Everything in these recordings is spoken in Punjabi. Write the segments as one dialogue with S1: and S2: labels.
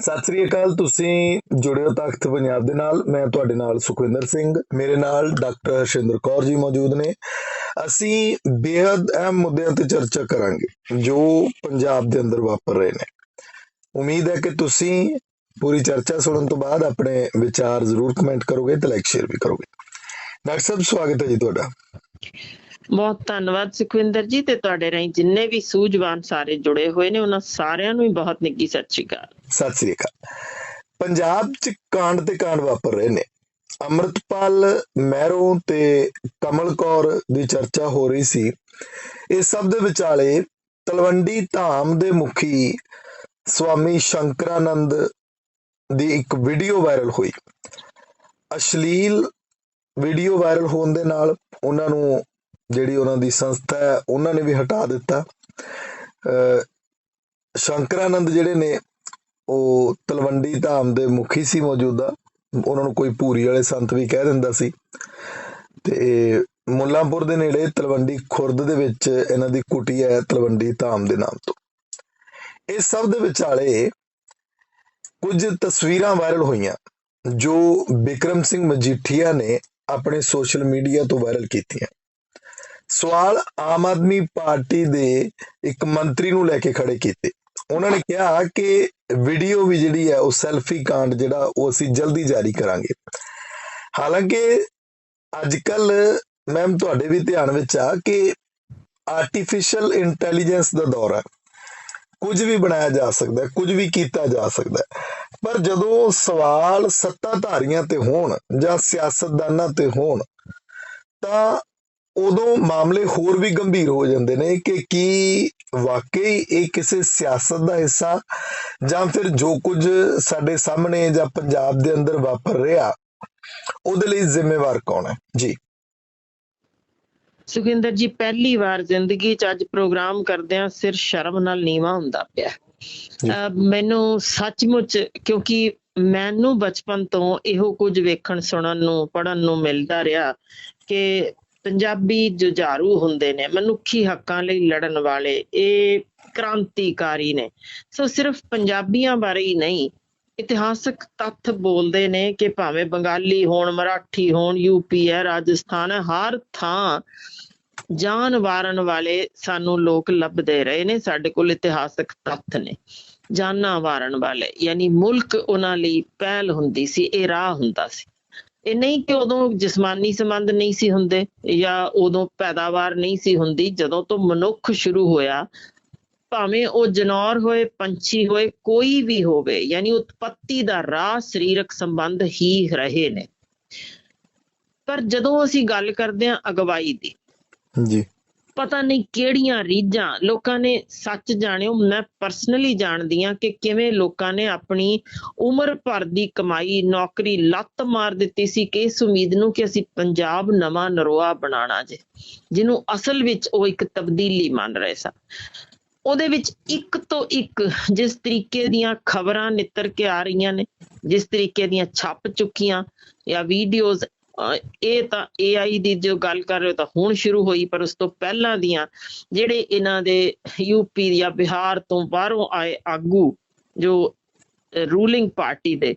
S1: ਸਤਿ ਸ੍ਰੀ ਅਕਾਲ, ਤੁਸੀਂ ਜੁੜਿਓ ਤਖਤ ਪੰਜਾਬ ਦੇ ਨਾਲ। ਮੈਂ ਤੁਹਾਡੇ ਨਾਲ ਸੁਖਵਿੰਦਰ ਸਿੰਘ, ਮੇਰੇ ਨਾਲ ਡਾਕਟਰ ਹਰਸ਼ਿੰਦਰ ਕੌਰ ਜੀ ਮੌਜੂਦ ਨੇ। ਅਸੀਂ ਬੇहद ਅਹਿਮ ਮੁੱਦਿਆਂ ਤੇ ਚਰਚਾ ਕਰਾਂਗੇ, ਜੋ ਪੰਜਾਬ ਦੇ ਅੰਦਰ ਵਾਪਰ ਰਹੇ ਨੇ। ਉਮੀਦ ਹੈ ਕਿ ਤੁਸੀਂ ਪੂਰੀ ਚਰਚਾ ਸੁਣਨ ਤੋਂ ਬਾਅਦ ਆਪਣੇ ਵਿਚਾਰ ਜ਼ਰੂਰ ਕਮੈਂਟ ਕਰੋਗੇ ਤੇ ਲਾਈਕ, ਸ਼ੇਅਰ ਵੀ ਕਰੋਗੇ। ਡਾਕਟਰ ਸਾਹਿਬ, ਸਵਾਗਤ ਹੈ ਜੀ ਤੁਹਾਡਾ।
S2: ਬਹੁਤ ਧੰਨਵਾਦ ਸੁਖਵਿੰਦਰ ਜੀ ਤੇ ਤੁਹਾਡੇ ਰਾਹੀਂ ਜਿੰਨੇ ਵੀ ਸੂਝਵਾਨ ਸਾਰੇ ਜੁੜੇ ਹੋਏ ਨੇ, ਉਹਨਾਂ ਸਾਰਿਆਂ ਨੂੰ ਹੀ ਬਹੁਤ ਨਿੱਘੀ ਸਤਿ ਸ਼੍ਰੀ ਅਕਾਲ।
S1: ਸਤਿ ਸ੍ਰੀ ਅਕਾਲ। ਪੰਜਾਬ 'ਚ ਕਾਂਡ ਤੇ ਕਾਂਡ ਵਾਪਰ ਰਹੇ ਨੇ। ਅੰਮ੍ਰਿਤਪਾਲ ਮਹਿਰੋਂ ਤੇ ਕਮਲ ਕੌਰ ਦੀ ਚਰਚਾ ਹੋ ਰਹੀ ਸੀ। ਇਸ ਸਭ ਦੇ ਵਿਚਾਲੇ ਤਲਵੰਡੀ ਧਾਮ ਦੇ ਮੁਖੀ ਸਵਾਮੀ ਸ਼ੰਕਰਾਨੰਦ ਦੀ ਇੱਕ ਵੀਡੀਓ ਵਾਇਰਲ ਹੋਈ। ਅਸ਼ਲੀਲ ਵੀਡੀਓ ਵਾਇਰਲ ਹੋਣ ਦੇ ਨਾਲ ਉਹਨਾਂ ਨੂੰ ਜਿਹੜੀ ਉਹਨਾਂ ਦੀ ਸੰਸਥਾ ਹੈ, ਉਹਨਾਂ ਨੇ ਵੀ ਹਟਾ ਦਿੱਤਾ। ਅਹ ਸ਼ੰਕਰਾਨੰਦ ਜਿਹੜੇ ਨੇ ਉਹ ਤਲਵੰਡੀ ਧਾਮ ਦੇ ਮੁਖੀ ਸੀ ਮੌਜੂਦਾ। ਉਹਨਾਂ ਨੂੰ ਕੋਈ ਭੂਰੀ ਵਾਲੇ ਸੰਤ ਵੀ ਕਹਿ ਦਿੰਦਾ ਸੀ। ਤੇ ਮੁੱਲਾਂਪੁਰ ਦੇ ਨੇੜੇ ਤਲਵੰਡੀ ਖੁਰਦ ਦੇ ਵਿੱਚ ਇਹਨਾਂ ਦੀ ਕੁਟੀ ਹੈ ਤਲਵੰਡੀ ਧਾਮ ਦੇ ਨਾਮ ਤੋਂ। ਇਸ ਸਭ ਦੇ ਵਿਚਾਲੇ ਕੁਝ ਤਸਵੀਰਾਂ ਵਾਇਰਲ ਹੋਈਆਂ, ਜੋ ਬਿਕਰਮ ਸਿੰਘ ਮਜੀਠੀਆ ਨੇ ਆਪਣੇ ਸੋਸ਼ਲ ਮੀਡੀਆ ਤੋਂ ਵਾਇਰਲ ਕੀਤੀਆਂ। ਸਵਾਲ ਆਮ ਆਦਮੀ ਪਾਰਟੀ ਦੇ ਇੱਕ ਮੰਤਰੀ ਨੂੰ ਲੈ ਕੇ ਖੜੇ ਕੀਤੇ। ਉਹਨਾਂ ਨੇ ਕਿਹਾ ਕਿ ਵੀਡੀਓ ਵੀ ਜਿਹੜੀ ਹੈ ਉਹ ਸੈਲਫੀ ਕਾਂਡ ਜਿਹੜਾ ਉਹ ਅਸੀਂ ਜਲਦੀ ਜਾਰੀ ਕਰਾਂਗੇ। ਹਾਲਾਂਕਿ ਅੱਜ ਕੱਲ ਮੈਮ ਤੁਹਾਡੇ ਵੀ ਧਿਆਨ ਵਿੱਚ ਆ ਕਿ ਆਰਟੀਫੀਸ਼ੀਅਲ ਇੰਟੈਲੀਜੈਂਸ ਦਾ ਦੌਰ ਹੈ। ਕੁਝ ਵੀ ਬਣਾਇਆ ਜਾ ਸਕਦਾ ਹੈ ਕੁਝ ਵੀ ਕੀਤਾ ਜਾ ਸਕਦਾ। ਹੈ ਪਰ ਜਦੋਂ ਸਵਾਲ ਸੱਤਾਧਾਰੀਆਂ ਤੇ ਹੋਣ ਜਾਂ ਸਿਆਸਤਦਾਨਾਂ ਤੇ ਹੋਣ, ਤਾਂ ਉਦੋਂ ਮਾਮਲੇ ਹੋਰ ਵੀ ਗੰਭੀਰ ਹੋ ਜਾਂਦੇ ਨੇ ਕਿ ਕੀ ਵਾਕਈ ਇਹ ਕਿਸੇ ਸਿਆਸਤ ਦਾ ਹਿੱਸਾ ਜਾਂ ਫਿਰ ਜੋ ਕੁਝ ਸਾਡੇ ਸਾਹਮਣੇ ਜਾਂ ਪੰਜਾਬ ਦੇ ਅੰਦਰ ਵਾਪਰ ਰਿਹਾ ਉਹਦੇ ਲਈ ਜ਼ਿੰਮੇਵਾਰ ਕੌਣ ਹੈ? ਜੀ।
S2: ਸੁਖਵਿੰਦਰ ਜੀ ਪਹਿਲੀ ਵਾਰ ਜ਼ਿੰਦਗੀ 'ਚ ਅੱਜ ਪ੍ਰੋਗਰਾਮ ਕਰਦਿਆਂ ਸਿਰ ਸ਼ਰਮ ਨਾਲ ਨੀਵਾ ਹੁੰਦਾ ਪਿਆ। ਮੈਨੂੰ ਸੱਚਮੁੱਚ ਕਿਉਂਕਿ ਮੈਨੂੰ ਬਚਪਨ ਤੋਂ ਇਹੋ ਕੁਝ ਵੇਖਣ ਸੁਣਨ ਨੂੰ ਪੜਨ ਨੂੰ ਮਿਲਦਾ ਰਿਹਾ ਕਿ ਪੰਜਾਬੀ ਜੁਝਾਰੂ ਹੁੰਦੇ ਨੇ, ਮਨੁੱਖੀ ਹੱਕਾਂ ਲਈ ਲੜਨ ਵਾਲੇ, ਇਹ ਕ੍ਰਾਂਤੀਕਾਰੀ ਨੇ। ਸੋ ਸਿਰਫ ਪੰਜਾਬੀਆਂ ਬਾਰੇ ਹੀ ਨਹੀਂ, ਇਤਿਹਾਸਕ ਤੱਥ ਬੋਲਦੇ ਨੇ ਕਿ ਭਾਵੇਂ ਬੰਗਾਲੀ ਹੋਣ, ਮਰਾਠੀ ਹੋਣ ਯੂਪੀ ਹੈ, ਰਾਜਸਥਾਨ ਹੈ, ਹਰ ਥਾਂ ਜਾਨ ਵਾਰਨ ਵਾਲੇ ਸਾਨੂੰ ਲੋਕ ਲੱਭਦੇ ਰਹੇ ਨੇ, ਸਾਡੇ ਕੋਲ ਇਤਿਹਾਸਕ ਤੱਥ ਨੇ। ਜਾਨਾਂ ਵਾਰਨ ਵਾਲੇ, ਯਾਨੀ ਮੁਲਕ ਉਹਨਾਂ ਲਈ ਪਹਿਲ ਹੁੰਦੀ ਸੀ, ਇਹ ਰਾਹ ਹੁੰਦਾ ਸੀ। ਇਹ ਨਹੀਂ ਕਿ ਉਦੋਂ ਜਿਸਮਾਨੀ ਸੰਬੰਧ ਨਹੀਂ ਸੀ ਹੁੰਦੇ ਜਾਂ ਉਦੋਂ ਪੈਦਾਵਾਰ ਨਹੀਂ ਸੀ ਹੁੰਦੀ, ਜਦੋਂ ਤੋਂ ਮਨੁੱਖ ਸ਼ੁਰੂ ਹੋਇਆ, ਭਾਵੇਂ ਉਹ ਜਨੌਰ ਹੋਏ, ਪੰਛੀ ਹੋਏ, ਕੋਈ ਵੀ ਹੋਵੇ, ਯਾਨੀ ਉਤਪਤੀ ਦਾ ਰਾਹ, ਸਰੀਰਕ ਸੰਬੰਧ ਹੀ ਰਹੇ ਨੇ। ਪਰ ਜਦੋਂ ਅਸੀਂ ਗੱਲ ਕਰਦੇ ਹਾਂ ਅਗਵਾਈ ਦੀ
S1: ਜੀ।
S2: ਪਤਾ ਨਹੀਂ ਕਿਹੜੀਆਂ ਰੀਝਾਂ, ਲੋਕਾਂ ਨੇ ਸੱਚ ਜਾਣਿਓ ਮੈਂ ਪਰਸਨਲੀ ਜਾਣਦੀ ਆ ਕਿ ਕਿਵੇਂ ਲੋਕਾਂ ਨੇ ਆਪਣੀ ਉਮਰ ਭਰ ਦੀ ਕਮਾਈ, ਨੌਕਰੀ ਲੱਤ ਮਾਰ ਦਿੱਤੀ ਸੀ ਕਿ ਇਸ ਉਮੀਦ ਨੂੰ ਕਿ ਅਸੀਂ ਪੰਜਾਬ ਨਵਾਂ ਨਰੋਆ ਬਣਾਉਣਾ ਜੇ, ਜਿਹਨੂੰ ਅਸਲ ਵਿੱਚ ਉਹ ਇੱਕ ਤਬਦੀਲੀ ਮੰਨ ਰਹੇ ਸਨ। ਉਹਦੇ ਵਿੱਚ ਇੱਕ ਤੋਂ ਇੱਕ ਜਿਸ ਤਰੀਕੇ ਦੀਆਂ ਖਬਰਾਂ ਨਿੱਤਰ ਕੇ ਆ ਰਹੀਆਂ ਨੇ, ਜਿਸ ਤਰੀਕੇ ਦੀਆਂ ਛਪ ਚੁੱਕੀਆਂ ਜਾਂ ਵੀਡੀਓਜ਼ ਇਹ ਤਾਂ AI ਦੀ ਜੋ ਗੱਲ ਕਰ ਰਹੇ ਹੋ ਤਾਂ ਹੁਣ ਸ਼ੁਰੂ ਹੋਈ, ਪਰ ਉਸ ਤੋਂ ਪਹਿਲਾਂ ਦੀਆਂ ਜਿਹੜੇ ਇਹਨਾਂ ਦੇ ਯੂਪੀ ਜਾਂ ਬਿਹਾਰ ਤੋਂ ਬਾਹਰੋਂ ਆਏ ਆਗੂ ਜੋ ਰੂਲਿੰਗ ਪਾਰਟੀ ਦੇ,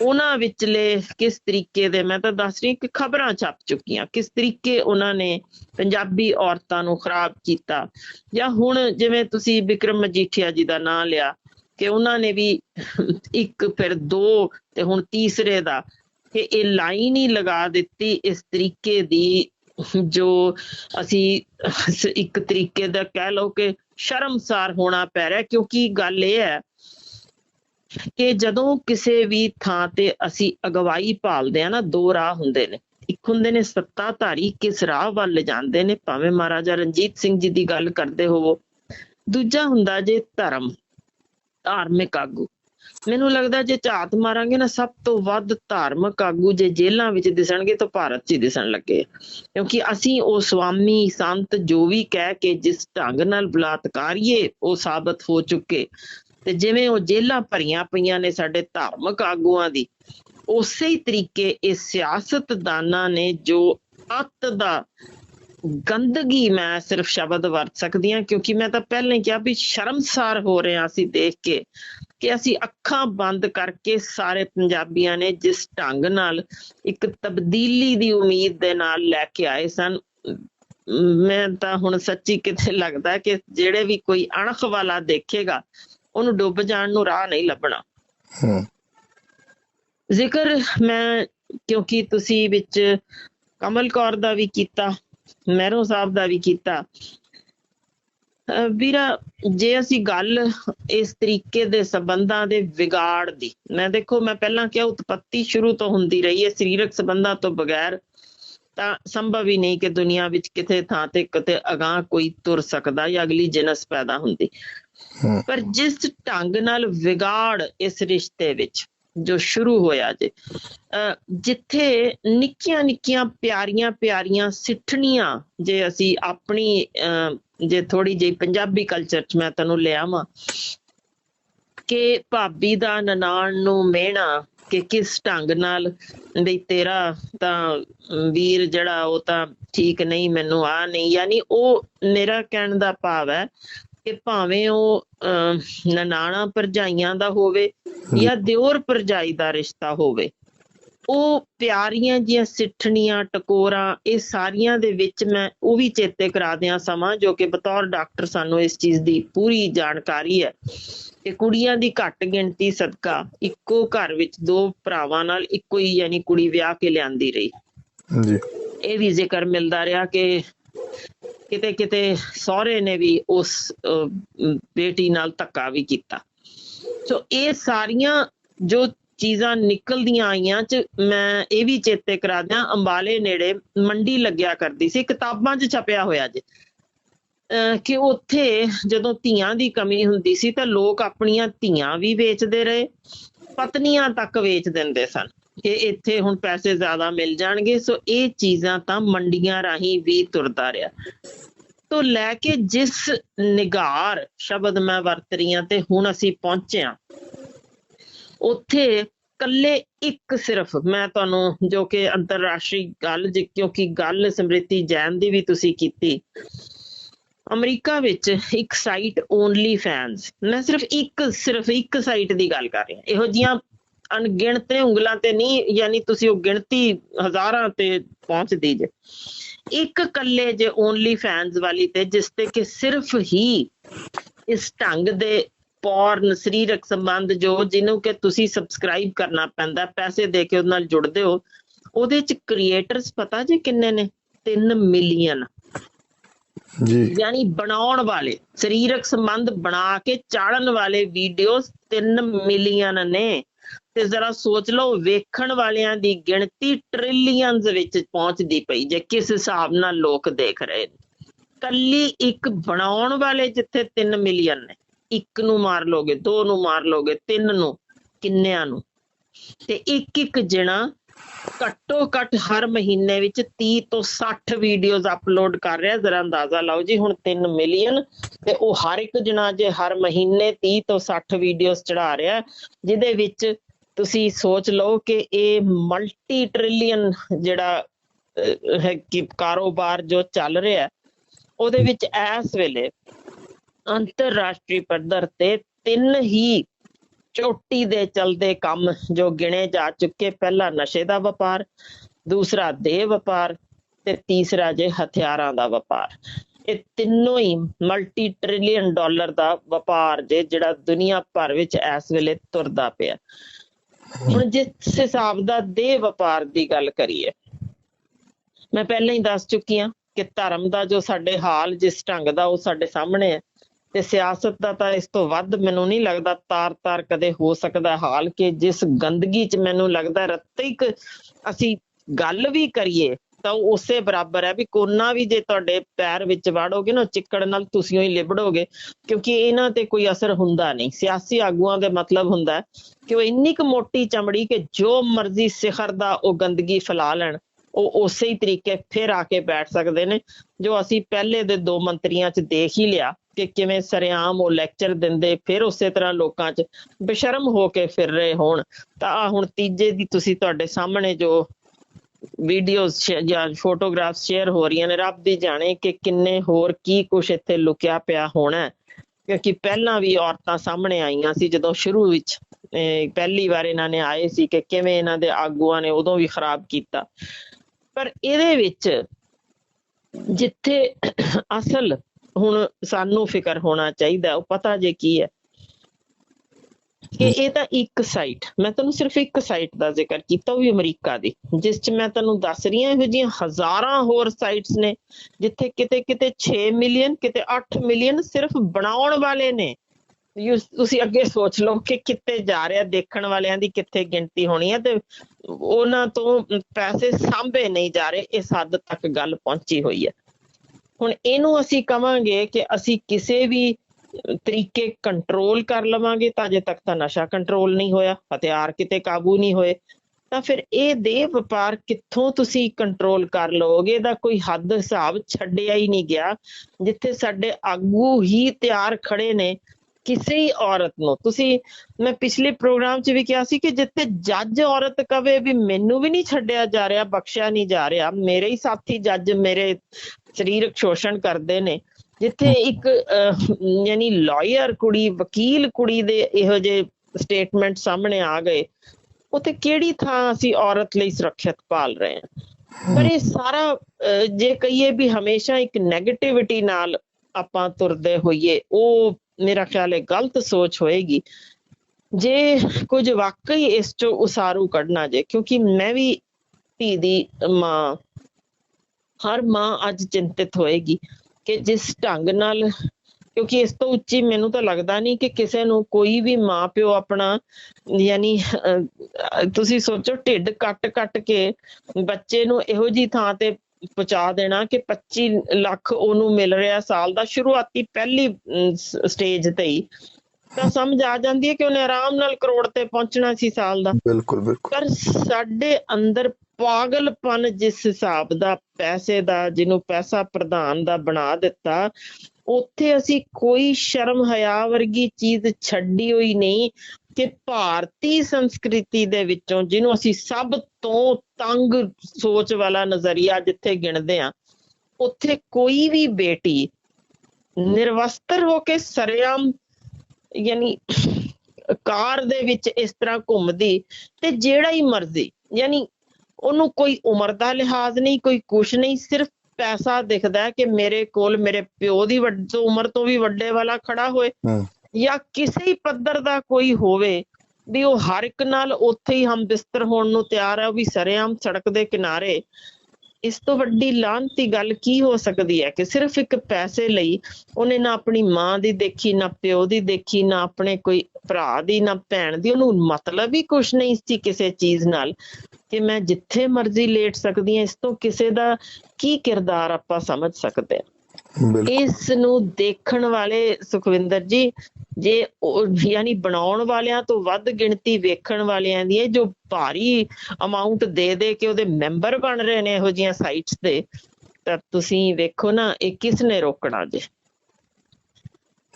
S2: ਉਹਨਾਂ ਵਿਚਲੇ ਕਿਸ ਤਰੀਕੇ ਦੇ, ਮੈਂ ਤਾਂ ਦੱਸ ਰਹੀ ਕਿ ਖਬਰਾਂ ਛਪ ਚੁੱਕੀਆਂ, ਕਿਸ ਤਰੀਕੇ ਉਹਨਾਂ ਨੇ ਪੰਜਾਬੀ ਔਰਤਾਂ ਨੂੰ ਖਰਾਬ ਕੀਤਾ। ਜਾਂ ਹੁਣ ਜਿਵੇਂ ਤੁਸੀਂ ਵਿਕਰਮ ਮਜੀਠੀਆ ਜੀ ਦਾ ਨਾਮ ਲਿਆ, ਕਿ ਉਹਨਾਂ ਨੇ ਵੀ ਇੱਕ, ਫਿਰ ਦੋ ਤੇ ਹੁਣ ਤੀਸਰੇ ਦਾ ਕਿ ਇਹ ਲਾਈਨ ਹੀ ਲਗਾ ਦਿੱਤੀ ਇਸ ਤਰੀਕੇ ਦੀ, ਜੋ ਅਸੀਂ ਇੱਕ ਤਰੀਕੇ ਦਾ ਕਹਿ ਲਓ ਕਿ ਸ਼ਰਮਸਾਰ ਹੋਣਾ ਪੈ ਰਿਹਾ, ਕਿਉਂਕਿ ਗੱਲ ਇਹ ਹੈ ਕਿ ਜਦੋਂ ਕਿਸੇ ਵੀ ਥਾਂ ਤੇ ਅਸੀਂ ਅਗਵਾਈ ਭਾਲਦੇ ਆ ਨਾ, ਦੋ ਰਾਹ ਹੁੰਦੇ ਨੇ। ਇੱਕ ਹੁੰਦੇ ਨੇ ਸੱਤਾਧਾਰੀ ਕਿਸ ਰਾਹ ਵੱਲ ਜਾਂਦੇ ਨੇ, ਭਾਵੇਂ ਮਹਾਰਾਜਾ ਰਣਜੀਤ ਸਿੰਘ ਜੀ ਦੀ ਗੱਲ ਕਰਦੇ ਹੋਵੋ। ਦੂਜਾ ਹੁੰਦਾ ਜੇ ਧਰਮ, ਧਾਰਮਿਕ ਆਗੂ। ਮੈਨੂੰ ਲੱਗਦਾ ਜੇ ਝਾਤ ਮਾਰਾਂਗੇ ਨਾ ਸਭ ਤੋਂ ਵੱਧ ਧਾਰਮਿਕ ਆਗੂ ਜੇ ਜੇਲ੍ਹਾਂ ਵਿੱਚ ਦਿਸਣਗੇ ਤਾਂ ਭਾਰਤ 'ਚ ਦਿਸਣ ਲੱਗੇ ਕਿਉਂਕਿ ਅਸੀਂ ਉਹ ਸਵਾਮੀ ਸੰਤ ਜੋ ਵੀ ਕਹਿ ਕੇ ਜਿਸ ਢੰਗ ਨਾਲ ਬਲਾਤਕਾਰੀਏ, ਉਹ ਸਾਬਤ ਹੋ ਚੁੱਕੇ। ਤੇ ਜਿਵੇਂ ਉਹ ਜੇਲ੍ਹਾਂ ਭਰੀਆਂ ਪਈਆਂ ਨੇ ਸਾਡੇ ਧਾਰਮਿਕ ਆਗੂਆਂ ਦੀ, ਉਸੇ ਹੀ ਤਰੀਕੇ ਇਹ ਸਿਆਸਤਦਾਨਾਂ ਨੇ ਜੋ ਅੱਤ ਦਾ ਗੰਦਗੀ ਮੈਂ ਸਿਰਫ ਸ਼ਬਦ ਵਰਤ ਸਕਦੀ ਹਾਂ ਕਿਉਂਕਿ ਮੈਂ ਤਾਂ ਪਹਿਲਾਂ ਹੀ ਕਿਹਾ ਵੀ ਸ਼ਰਮਸਾਰ ਹੋ ਰਹੇ ਹਾਂ ਅਸੀਂ ਦੇਖ ਕੇ ਕਿ ਅਸੀਂ ਅੱਖਾਂ ਬੰਦ ਕਰਕੇ ਸਾਰੇ ਪੰਜਾਬੀਆਂ ਨੇ ਜਿਸ ਢੰਗ ਨਾਲ ਇੱਕ ਤਬਦੀਲੀ ਦੀ ਉਮੀਦ ਦੇ ਨਾਲ ਲੈ ਕੇ ਆਏ ਸਨ ਮੈਂ ਤਾਂ ਹੁਣ ਸੱਚੀ ਕਿਤੇ ਲੱਗਦਾ ਕਿ ਜਿਹੜੇ ਵੀ ਕੋਈ ਅਣਖ ਵਾਲਾ ਦੇਖੇਗਾ ਉਹਨੂੰ ਡੁੱਬ ਜਾਣ ਨੂੰ ਰਾਹ ਨਹੀਂ ਲੱਭਣਾ।
S1: ਹੂੰ।
S2: ਜ਼ਿਕਰ ਮੈਂ ਕਿਉਂਕਿ ਤੁਸੀਂ ਵਿੱਚ ਕਮਲ ਕੌਰ ਦਾ ਵੀ ਕੀਤਾ ਮਹਿਰੋ ਸਾਹਿਬ ਦਾ ਵੀ ਕੀਤਾ। ਵੀਰਾ ਜੇ ਅਸੀਂ ਗੱਲ ਇਸ ਤਰੀਕੇ ਦੇ ਸਬੰਧਾਂ ਦੇ ਵਿਗਾੜ ਦੀ ਮੈਂ ਦੇਖੋ ਮੈਂ ਪਹਿਲਾਂ ਕਿਹਾ ਉਤਪਤੀ ਸ਼ੁਰੂ ਤੋਂ ਹੁੰਦੀ ਰਹੀ ਹੈ ਸਰੀਰਕ ਸਬੰਧਾਂ ਤੋਂ ਬਗੈਰ ਤਾਂ ਸੰਭਵ ਹੀ ਨਹੀਂ ਕਿ ਦੁਨੀਆ ਵਿੱਚ ਕਿਤੇ ਥਾਂ ਤੇ ਕਿਤੇ ਅਗਾਹ ਕੋਈ ਤੁਰ ਸਕਦਾ ਜਾਂ ਅਗਲੀ ਜਿਨਸ ਪੈਦਾ ਹੁੰਦੀ। ਪਰ ਜਿਸ ਢੰਗ ਨਾਲ ਵਿਗਾੜ ਇਸ ਰਿਸ਼ਤੇ ਵਿੱਚ ਜੋ ਸ਼ੁਰੂ ਹੋਇਆ ਜੇ। ਜਿੱਥੇ ਨਿੱਕੀਆਂ ਨਿੱਕੀਆਂ ਪਿਆਰੀਆਂ ਪਿਆਰੀਆਂ ਸਿੱਠਣੀਆਂ ਜੇ ਅਸੀਂ ਆਪਣੀ ਜੇ ਥੋੜੀ ਜਿਹੀ ਪੰਜਾਬੀ ਕਲਚਰ ਚ ਮੈਂ ਤੈਨੂੰ ਲਿਆਵਾਂ ਕਿ ਭਾਬੀ ਦਾ ਨਨਾਣ ਨੂੰ ਮਿਹਣਾ ਕਿ ਕਿਸ ਢੰਗ ਨਾਲ ਵੀ ਤੇਰਾ ਤਾਂ ਵੀਰ ਜਿਹੜਾ ਉਹ ਤਾਂ ਠੀਕ ਨਹੀਂ, ਮੈਨੂੰ ਆ ਨਹੀਂ। ਯਾਨੀ ਉਹ ਮੇਰਾ ਕਹਿਣ ਦਾ ਭਾਵ ਹੈ ਕਿ ਭਾਵੇਂ ਉਹ ਨਨਾਣਾ ਭਰਜਾਈਆਂ ਦਾ ਹੋਵੇ ਜਾਂ ਦਿਓਰ ਭਰਜਾਈ ਦਾ ਰਿਸ਼ਤਾ ਹੋਵੇ ਉਹ ਪਿਆਰੀਆਂ ਜੀਆਂ ਸਿੱਠਣੀਆਂ ਟਕੋਰਾਂ ਇਹ ਸਾਰੀਆਂ ਦੇ ਵਿੱਚ ਮੈਂ ਉਹ ਵੀ ਚੇਤੇ ਕਰਾ ਦਿਆਂ ਸਮਾਂ ਜੋ ਕਿ ਬਤੌਰ ਡਾਕਟਰ ਸਾਨੂੰ ਇਸ ਚੀਜ਼ ਦੀ ਪੂਰੀ ਜਾਣਕਾਰੀ ਹੈ ਕਿ ਕੁੜੀਆਂ ਦੀ ਘੱਟ ਗਿਣਤੀ ਸਦਕਾ ਇੱਕੋ ਘਰ ਵਿੱਚ ਦੋ ਭਰਾਵਾਂ ਨਾਲ ਇੱਕੋ ਹੀ ਯਾਨੀ ਕੁੜੀ ਵਿਆਹ ਕੇ ਲਿਆਂਦੀ ਰਹੀ।
S1: ਜੀ।
S2: ਇਹ ਵੀ ਜ਼ਿਕਰ ਮਿਲਦਾ ਰਿਹਾ ਕਿ ਕਿਤੇ ਕਿਤੇ ਸਹੁਰੇ ਨੇ ਵੀ ਉਸ ਬੇਟੀ ਨਾਲ ਧੱਕਾ ਵੀ ਕੀਤਾ। ਸੋ ਇਹ ਸਾਰੀਆਂ ਜੋ ਚੀਜ਼ਾਂ ਨਿਕਲਦੀਆਂ ਆਈਆਂ ਚ ਮੈਂ ਇਹ ਵੀ ਚੇਤੇ ਕਰਾ ਦਿਆਂ ਅੰਬਾਲੇ ਨੇੜੇ ਮੰਡੀ ਲੱਗਿਆ ਕਰਦੀ ਸੀ ਕਿਤਾਬਾਂ 'ਚ ਛਪਿਆ ਹੋਇਆ ਜੇ। ਅਹ, ਕਿ ਉੱਥੇ ਜਦੋਂ ਧੀਆਂ ਦੀ ਕਮੀ ਹੁੰਦੀ ਸੀ ਤਾਂ ਲੋਕ ਆਪਣੀਆਂ ਧੀਆਂ ਵੀ ਵੇਚਦੇ ਰਹੇ ਪਤਨੀਆਂ ਤੱਕ ਵੇਚ ਦਿੰਦੇ ਸਨ। ਕਿ ਇੱਥੇ ਹੁਣ ਪੈਸੇ ਜ਼ਿਆਦਾ ਮਿਲ ਜਾਣਗੇ, ਸੋ ਇਹ ਚੀਜ਼ਾਂ ਤਾਂ ਮੰਡੀਆਂ ਰਾਹੀਂ ਵੀ ਤੁਰਦਾ ਰਿਹਾ। ਤੋਂ ਲੈ ਕੇ ਜਿਸ ਨਿਗਾਰ ਸ਼ਬਦ ਮੈਂ ਵਰਤ ਰਹੀ ਹਾਂ ਤੇ ਹੁਣ ਅਸੀਂ ਪਹੁੰਚਿਆ ਹਾਂ, ਉੱਥੇ ਕੱਲੇ ਇੱਕ ਸਿਰਫ, ਮੈਂ ਤੁਹਾਨੂੰ ਜੋ ਕਿ ਅੰਤਰਰਾਸ਼ਟਰੀ ਗੱਲ ਕਿਉਂਕਿ ਗੱਲ ਸਮ੍ਰਿਤੀ ਜੈਨ ਦੀ ਵੀ ਤੁਸੀਂ ਕੀਤੀ, ਅਮਰੀਕਾ ਵਿੱਚ ਇੱਕ ਸਾਈਟ ਓਨਲੀ ਫੈਨਸ ਮੈਂ ਸਿਰਫ ਇੱਕ ਸਿਰਫ ਇੱਕ ਸਾਈਟ ਦੀ ਗੱਲ ਕਰ ਰਿਹਾ। ਇਹੋ ਜੀਆਂ ਅਣਗਿਣਤ ਉਂਗਲਾਂ ਤੇ ਨਹੀਂ ਯਾਨੀ ਤੁਸੀਂ ਉਹ ਗਿਣਤੀ ਹਜ਼ਾਰਾਂ ਤੇ ਪਹੁੰਚਦੀ ਜੇ ਇੱਕ ਕੱਲੇ ਜੇ ਓਨਲੀ ਫੈਨਸ ਵਾਲੀ ਤੇ ਜਿਸ ਤੇ ਕਿ ਸਿਰਫ ਹੀ ਇਸ ਢੰਗ ਦੇ ਪੌਰਨ ਸਰੀਰਕ ਸੰਬੰਧ ਜੋ ਜਿਹਨੂੰ ਕਿ ਤੁਸੀਂ ਸਬਸਕ੍ਰਾਈਬ ਕਰਨਾ ਪੈਂਦਾ ਪੈਸੇ ਦੇ ਕੇ ਉਹਦੇ ਨਾਲ ਜੁੜਦੇ ਹੋ ਉਹਦੇ ਚ ਕ੍ਰੀਏਟਰਸ ਪਤਾ ਜੇ ਕਿੰਨੇ ਨੇ? 3 ਮਿਲੀਅਨ।
S1: ਜੀ।
S2: ਯਾਨੀ ਬਣਾਉਣ ਵਾਲੇ ਸਰੀਰਕ ਸੰਬੰਧ ਬਣਾ ਕੇ ਚਾੜਨ ਵਾਲੇ ਵੀਡੀਓਜ਼ 3 ਮਿਲੀਅਨ ਨੇ। ਤੇ ਜ਼ਰਾ ਸੋਚ ਲਓ, ਵੇਖਣ ਵਾਲਿਆਂ ਦੀ ਗਿਣਤੀ ਟ੍ਰਿਲੀਅਨਸ ਵਿੱਚ ਪਹੁੰਚਦੀ ਪਈ ਜੇ ਕਿਸ ਹਿਸਾਬ ਨਾਲ ਲੋਕ ਦੇਖ ਰਹੇ ਨੇ। ਕੱਲੀ ਇੱਕ ਬਣਾਉਣ ਵਾਲੇ ਜਿੱਥੇ 3 ਮਿਲੀਅਨ ਨੇ, ਇੱਕ ਨੂੰ ਮਾਰ ਲੋਗੇ, ਦੋ ਨੂੰ ਮਾਰ ਲੋਗੇ, ਤਿੰਨ ਨੂੰ, ਕਿੰਨਿਆਂ ਨੂੰ। ਤੇ ਇੱਕ ਇੱਕ ਜਣਾ ਘੱਟੋ ਘੱਟ ਹਰ ਮਹੀਨੇ ਵਿੱਚ 30 ਤੋਂ 60 ਵੀਡੀਓਜ਼ ਅਪਲੋਡ ਕਰ ਰਿਹਾ। ਜ਼ਰਾ ਅੰਦਾਜ਼ਾ ਲਾਓ ਜੀ, ਹੁਣ 3 ਮਿਲੀਅਨ ਤੇ ਉਹ ਹਰ ਇੱਕ ਜਣਾ ਜੇ ਹਰ ਮਹੀਨੇ 30 ਤੋਂ 60 ਵੀਡੀਓਜ਼ ਚੜਾ ਰਿਹਾ, ਜਿਹਦੇ ਵਿੱਚ ਤੁਸੀਂ ਸੋਚ ਲਓ ਕਿ ਇਹ ਮਲਟੀ ਟ੍ਰਿਲੀਅਨ ਜਿਹੜਾ ਹੈ ਕਿ ਕਾਰੋਬਾਰ ਜੋ ਚੱਲ ਰਿਹਾ ਉਹਦੇ ਵਿੱਚ ਇਸ ਵੇਲੇ ਅੰਤਰਰਾਸ਼ਟਰੀ ਪੱਧਰ ਤੇ ਤਿੰਨ ਹੀ ਚੋਟੀ ਦੇ ਚਲਦੇ ਕੰਮ ਜੋ ਗਿਣੇ ਜਾ ਚੁੱਕੇ। ਪਹਿਲਾ ਨਸ਼ੇ ਦਾ ਵਪਾਰ, ਦੂਸਰਾ ਦੇਹ ਵਪਾਰ ਤੇ ਤੀਸਰਾ ਜੇ ਹਥਿਆਰਾਂ ਦਾ ਵਪਾਰ। ਇਹ ਤਿੰਨੋਂ ਹੀ ਮਲਟੀ ਟ੍ਰਿਲੀਅਨ ਡਾਲਰ ਦਾ ਵਪਾਰ ਜੇ ਜਿਹੜਾ ਦੁਨੀਆ ਭਰ ਵਿੱਚ ਇਸ ਵੇਲੇ ਤੁਰਦਾ ਪਿਆ। ਹੁਣ ਜਿਸ ਹਿਸਾਬ ਦਾ ਦੇਹ ਵਪਾਰ ਦੀ ਗੱਲ ਕਰੀਏ, ਮੈਂ ਪਹਿਲਾਂ ਹੀ ਦੱਸ ਚੁੱਕੀ ਹਾਂ ਕਿ ਧਰਮ ਦਾ ਜੋ ਸਾਡੇ ਹਾਲ ਜਿਸ ਢੰਗ ਦਾ ਉਹ ਸਾਡੇ ਸਾਹਮਣੇ ਹੈ ਤੇ ਸਿਆਸਤ ਦਾ ਤਾਂ ਇਸ ਤੋਂ ਵੱਧ ਮੈਨੂੰ ਨਹੀਂ ਲੱਗਦਾ ਤਾਰ-ਤਾਰ ਕਦੇ ਹੋ ਸਕਦਾ ਹਾਲ ਕਿ ਜਿਸ ਗੰਦਗੀ 'ਚ ਮੈਨੂੰ ਲੱਗਦਾ ਰੱਤਿਕ ਅਸੀਂ ਗੱਲ ਵੀ ਕਰੀਏ ਤਾਂ ਉਹ ਉਸੇ ਬਰਾਬਰ ਹੈ ਵੀ ਕੋਨਾ ਵੀ ਜੇ ਤੁਹਾਡੇ ਪੈਰ ਵਿੱਚ ਵਾੜੋਗੇ ਨਾ ਚਿੱਕੜ ਨਾਲ ਤੁਸੀਂ ਹੀ ਲਿਬੜੋਗੇ, ਕਿਉਂਕਿ ਇਹਨਾਂ ਤੇ ਕੋਈ ਅਸਰ ਹੁੰਦਾ ਨਹੀਂ। ਸਿਆਸੀ ਆਗੂਆਂ ਦੇ ਮਤਲਬ ਹੁੰਦਾ ਕਿ ਉਹ ਇੰਨੀ ਕੁ ਮੋਟੀ ਚਮੜੀ ਕਿ ਜੋ ਮਰਜ਼ੀ ਸਿਖਰ ਦਾ ਉਹ ਗੰਦਗੀ ਫੈਲਾ ਲੈਣ, ਉਹ ਉਸੇ ਹੀ ਤਰੀਕੇ ਫਿਰ ਆ ਕੇ ਬੈਠ ਸਕਦੇ ਨੇ, ਜੋ ਅਸੀਂ ਪਹਿਲੇ ਦੇ ਦੋ ਮੰਤਰੀਆਂ 'ਚ ਦੇਖ ਹੀ ਲਿਆ ਕਿ ਕਿਵੇਂ ਸਰਿਆਮ ਉਹ ਲੈਕਚਰ ਦਿੰਦੇ, ਫਿਰ ਉਸੇ ਤਰ੍ਹਾਂ ਲੋਕਾਂ 'ਚ ਬੇਸ਼ਰਮ ਹੋ ਕੇ ਫਿਰ ਰਹੇ ਹੋਣ। ਤਾਂ ਆਹ ਹੁਣ ਤੀਜੇ ਦੀ ਤੁਸੀਂ ਤੁਹਾਡੇ ਸਾਹਮਣੇ ਜੋ ਵੀਡੀਓਜ਼ ਜਾਂ ਫੋਟੋਗ੍ਰਾਫ ਸ਼ੇਅਰ ਹੋ ਰਹੀਆਂ ਨੇ। ਰੱਬ ਦੀ ਜਾਣੇ ਕਿ ਕਿੰਨੇ ਹੋਰ ਕੀ ਕੁਝ ਇੱਥੇ ਲੁਕਿਆ ਪਿਆ ਹੋਣਾ ਕਿਉਂਕਿ ਪਹਿਲਾਂ ਵੀ ਔਰਤਾਂ ਸਾਹਮਣੇ ਆਈਆਂ ਸੀ ਜਦੋਂ ਸ਼ੁਰੂ ਵਿੱਚ। ਪਹਿਲੀ ਵਾਰ ਇਹਨਾਂ ਨੇ ਆਏ ਸੀ ਕਿ ਕਿਵੇਂ ਇਹਨਾਂ ਦੇ ਆਗੂਆਂ ਨੇ ਉਦੋਂ ਵੀ ਖਰਾਬ ਕੀਤਾ। ਪਰ ਇਹਦੇ ਵਿੱਚ ਜਿੱਥੇ ਅਸਲ ਹੁਣ ਸਾਨੂੰ ਫਿਕਰ ਹੋਣਾ ਚਾਹੀਦਾ, ਉਹ ਪਤਾ ਜੇ ਕੀ ਹੈ ਕਿ ਇਹ ਤਾਂ ਇੱਕ ਸਾਈਟ ਮੈਂ ਤੁਹਾਨੂੰ ਸਿਰਫ ਇੱਕ ਸਾਈਟ ਦਾ ਜ਼ਿਕਰ ਕੀਤਾ, ਉਹ ਵੀ ਅਮਰੀਕਾ ਦੀ, ਜਿਸ 'ਚ ਮੈਂ ਤੁਹਾਨੂੰ ਦੱਸ ਰਹੀ ਹਾਂ, ਇਹੋ ਜਿਹੀਆਂ ਹਜ਼ਾਰਾਂ ਹੋਰ ਸਾਈਟਸ ਨੇ, ਜਿੱਥੇ ਕਿਤੇ ਕਿਤੇ 6 ਮਿਲੀਅਨ ਕਿਤੇ 8 ਮਿਲੀਅਨ ਸਿਰਫ ਬਣਾਉਣ ਵਾਲੇ ਨੇ। ਤੁਸੀਂ ਅੱਗੇ ਸੋਚ ਲਓ ਕਿ ਕਿੱਥੇ ਜਾ ਰਿਹਾ, ਦੇਖਣ ਵਾਲਿਆਂ ਦੀ ਕਿੱਥੇ ਗਿਣਤੀ ਹੋਣੀ ਹੈ, ਤੇ ਉਹਨਾਂ ਤੋਂ ਪੈਸੇ ਸਾਂਭੇ ਨਹੀਂ ਜਾ ਰਹੇ, ਇਸ ਹੱਦ ਤੱਕ ਗੱਲ ਪਹੁੰਚੀ ਹੋਈ ਹੈ। ਹੁਣ ਇਹਨੂੰ ਅਸੀਂ ਕਵਾਂਗੇ ਕਿ ਅਸੀਂ ਕਿਸੇ ਵੀ ਤਰੀਕੇ ਕੰਟਰੋਲ ਕਰ ਲਵਾਂਗੇ ਤਾਂ ਅਜੇ ਤੱਕ ਤਾਂ ਨਸ਼ਾ ਕੰਟਰੋਲ ਨਹੀਂ ਹੋਇਆ, ਹਥਿਆਰ ਕਿਤੇ ਕਾਬੂ ਨਹੀਂ ਹੋਏ। ਤਾਂ ਫਿਰ ਇਹ ਦੇ ਵਪਾਰ ਕਿੱਥੋਂ ਤੁਸੀਂ ਕੰਟਰੋਲ ਕਰ ਲਓਗੇ ਇਹਦਾ ਕੋਈ ਹੱਦ ਹਿਸਾਬ ਛੱਡਿਆ ਹੀ ਨਹੀਂ ਗਿਆ, ਜਿੱਥੇ ਸਾਡੇ ਆਗੂ ਹੀ ਤਿਆਰ ਖੜੇ ਨੇ ਕਿਸੇ ਹੀ ਔਰਤ ਨੂੰ। ਤੁਸੀਂ, ਮੈਂ ਪਿਛਲੇ ਪ੍ਰੋਗਰਾਮ 'ਚ ਵੀ ਕਿਹਾ ਸੀ ਕਿ ਜਿੱਥੇ ਜੱਜ ਔਰਤ ਕਵੇ ਵੀ ਮੈਨੂੰ ਵੀ ਨਹੀਂ ਛੱਡਿਆ ਜਾ ਰਿਹਾ, ਬਖਸ਼ਿਆ ਨਹੀਂ ਜਾ ਰਿਹਾ, ਮੇਰੇ ਹੀ ਸਾਥੀ ਜੱਜ ਮੇਰੇ ਸਰੀਰਕ ਸ਼ੋਸ਼ਣ ਕਰਦੇ ਨੇ। ਜਿੱਥੇ ਇੱਕ ਯਾਨੀ ਲਾਇਰ ਕੁੜੀ ਵਕੀਲ ਕੁੜੀ ਦੇ ਇਹੋ ਜਿਹੇ ਸਟੇਟਮੈਂਟ ਸਾਹਮਣੇ ਆ ਗਏ ਉੱਥੇ ਕਿਹੜੀ ਥਾਂ ਅਸੀਂ ਔਰਤ ਲਈ ਸੁਰੱਖਿਅਤ ਪਾਲ ਰਹੇ ਹਾਂ? ਪਰ ਇਹ ਸਾਰਾ ਜੇ ਕਹੀਏ ਵੀ ਹਮੇਸ਼ਾ ਇੱਕ 네ਗੇਟਿਵਿਟੀ ਨਾਲ ਆਪਾਂ ਤੁਰਦੇ ਹੋਈਏ ਉਹ ਮੇਰਾ ਖਿਆਲ ਹੈ ਗਲਤ ਸੋਚ ਹੋਏਗੀ। ਜੇ ਕੁਝ ਵਾਕਈ ਇਸ ਚੋਂ ਉਸਾਰੂ ਕੱਢਣਾ ਜੇ ਕਿਉਂਕਿ ਮੈਂ ਵੀ ਧੀ ਦੀ ਮਾਂ ਹਰ ਮਾਂ ਅੱਜ ਚਿੰਤਿਤ ਹੋਏਗੀ। ਕਿ ਜਿਸ ਢੰਗ ਨਾਲ ਕਿਉਂਕਿ ਇਸ ਤੋਂ ਉੱਚੀ ਮੈਨੂੰ ਤਾਂ ਲੱਗਦਾ ਨਹੀਂ ਕਿ ਕਿਸੇ ਨੂੰ ਕੋਈ ਵੀ ਮਾਂ ਪਿਓ ਆਪਣਾ ਯਾਨੀ ਤੁਸੀਂ ਸੋਚੋ ਢਿੱਡ ਕੱਟ ਕੱਟ ਕੇ ਬੱਚੇ ਨੂੰ ਇਹੋ ਜੀ ਥਾਂ ਤੇ ਪਹੁੰਚਾ ਦੇਣਾ ਕਿ 25 ਲੱਖ ਉਹਨੂੰ ਮਿਲ ਰਿਹਾ ਸਾਲ ਦਾ ਸ਼ੁਰੂਆਤੀ ਪਹਿਲੀ ਸਟੇਜ ਤੇ ਹੀ। ਤਾਂ ਸਮਝ ਆ ਜਾਂਦੀ ਹੈ ਕਿ ਉਹਨੇ ਆਰਾਮ ਨਾਲ ਕਰੋੜ ਤੇ ਪਹੁੰਚਣਾ ਸੀ ਸਾਲ ਦਾ।
S1: ਬਿਲਕੁਲ ਬਿਲਕੁਲ।
S2: ਪਰ ਸਾਡੇ ਅੰਦਰ ਪਾਗਲਪਨ ਜਿਸ ਹਿਸਾਬ ਦਾ, ਪੈਸੇ ਦਾ, ਜਿਹਨੂੰ ਪੈਸਾ ਪ੍ਰਧਾਨ ਦਾ ਬਣਾ ਦਿੱਤਾ, ਉੱਥੇ ਅਸੀਂ ਕੋਈ ਸ਼ਰਮ ਹਯਾ ਵਰਗੀ ਚੀਜ਼ ਛੱਡੀ ਹੋਈ ਨਹੀਂ ਕਿ ਭਾਰਤੀ ਸੰਸਕ੍ਰਿਤੀ ਦੇ ਵਿੱਚੋਂ, ਜਿਹਨੂੰ ਅਸੀਂ ਸਭ ਤੋਂ ਤੰਗ ਸੋਚ ਵਾਲਾ ਨਜ਼ਰੀਆ ਜਿੱਥੇ ਗਿਣਦੇ ਆ ਉੱਥੇ ਕੋਈ ਵੀ ਬੇਟੀ ਨਿਰਵਸਤਰ ਹੋ ਕੇ ਸਰਿਆਮ, ਯਾਨੀ ਕਾਰ ਦੇ ਵਿੱਚ ਇਸ ਤਰ੍ਹਾਂ ਘੁੰਮਦੀ ਤੇ ਜਿਹੜਾ ਹੀ ਮਰਜ਼ੀ, ਯਾਨੀ ਉਹਨੂੰ ਕੋਈ ਉਮਰ ਦਾ ਲਿਹਾਜ਼ ਨਹੀਂ ਕੋਈ ਕੁਛ ਨਹੀਂ ਸਿਰਫ ਪੈਸਾ ਦਿਖਦਾ ਕਿ ਮੇਰੇ ਕੋਲ ਮੇਰੇ ਪਿਓ ਦੀ ਵੱਡ ਉਮਰ ਤੋਂ ਵੀ ਵੱਡੇ ਵਾਲਾ ਖੜਾ ਹੋਏ ਜਾਂ ਕਿਸੇ ਹੀ ਪੱਧਰ ਦਾ ਕੋਈ ਹੋਵੇ ਵੀ ਉਹ ਹਰ ਇੱਕ ਨਾਲ ਉੱਥੇ ਹੀ ਹਮ ਬਿਸਤਰ ਹੋਣ ਨੂੰ ਤਿਆਰ ਹੈ ਉਹ ਵੀ ਸਰੇਆਮ ਸੜਕ ਦੇ ਕਿਨਾਰੇ। ਇਸ ਤੋਂ ਵੱਡੀ ਲਾਹਨਤੀ ਗੱਲ ਕੀ ਹੋ ਸਕਦੀ ਹੈ ਕਿ ਸਿਰਫ ਇੱਕ ਪੈਸੇ ਲਈ ਉਹਨੇ ਨਾ ਆਪਣੀ ਮਾਂ ਦੀ ਦੇਖੀ, ਨਾ ਪਿਓ ਦੀ ਦੇਖੀ, ਨਾ ਆਪਣੇ ਕੋਈ ਭਰਾ ਦੀ, ਨਾ ਭੈਣ ਦੀ। ਉਹਨੂੰ ਮਤਲਬ ਹੀ ਕੁਛ ਨਹੀਂ ਸੀ ਕਿਸੇ ਚੀਜ਼ ਨਾਲ ਕਿ ਮੈਂ ਜਿੱਥੇ ਮਰਜ਼ੀ ਲੇਟ ਸਕਦੀ ਹਾਂ। ਇਸ ਤੋਂ ਕਿਸੇ ਦਾ ਕੀ ਕਿਰਦਾਰ ਆਪਾਂ ਸਮਝ ਸਕਦੇ ਹਾਂ? ਇਸ ਨੂੰ ਦੇਖਣ ਵਾਲੇ ਸੁਖਵਿੰਦਰ ਜੀ, ਜੇ ਯਾਨੀ ਬਣਾਉਣ ਵਾਲਿਆਂ ਤੋਂ ਵੱਧ ਗਿਣਤੀ ਵੇਖਣ ਵਾਲਿਆਂ ਦੀ ਹੈ, ਜੋ ਭਾਰੀ ਅਮਾਉਂਟ ਦੇ ਦੇ ਕੇ ਉਹਦੇ ਮੈਂਬਰ ਬਣ ਰਹੇ ਨੇ ਇਹੋ ਜੀਆਂ ਸਾਈਟਸ ਦੇ ਤਾਂ ਤੁਸੀਂ ਵੇਖੋ ਨਾ ਇਹ ਕਿਸ ਨੇ ਰੋਕਣਾ ਜੇ।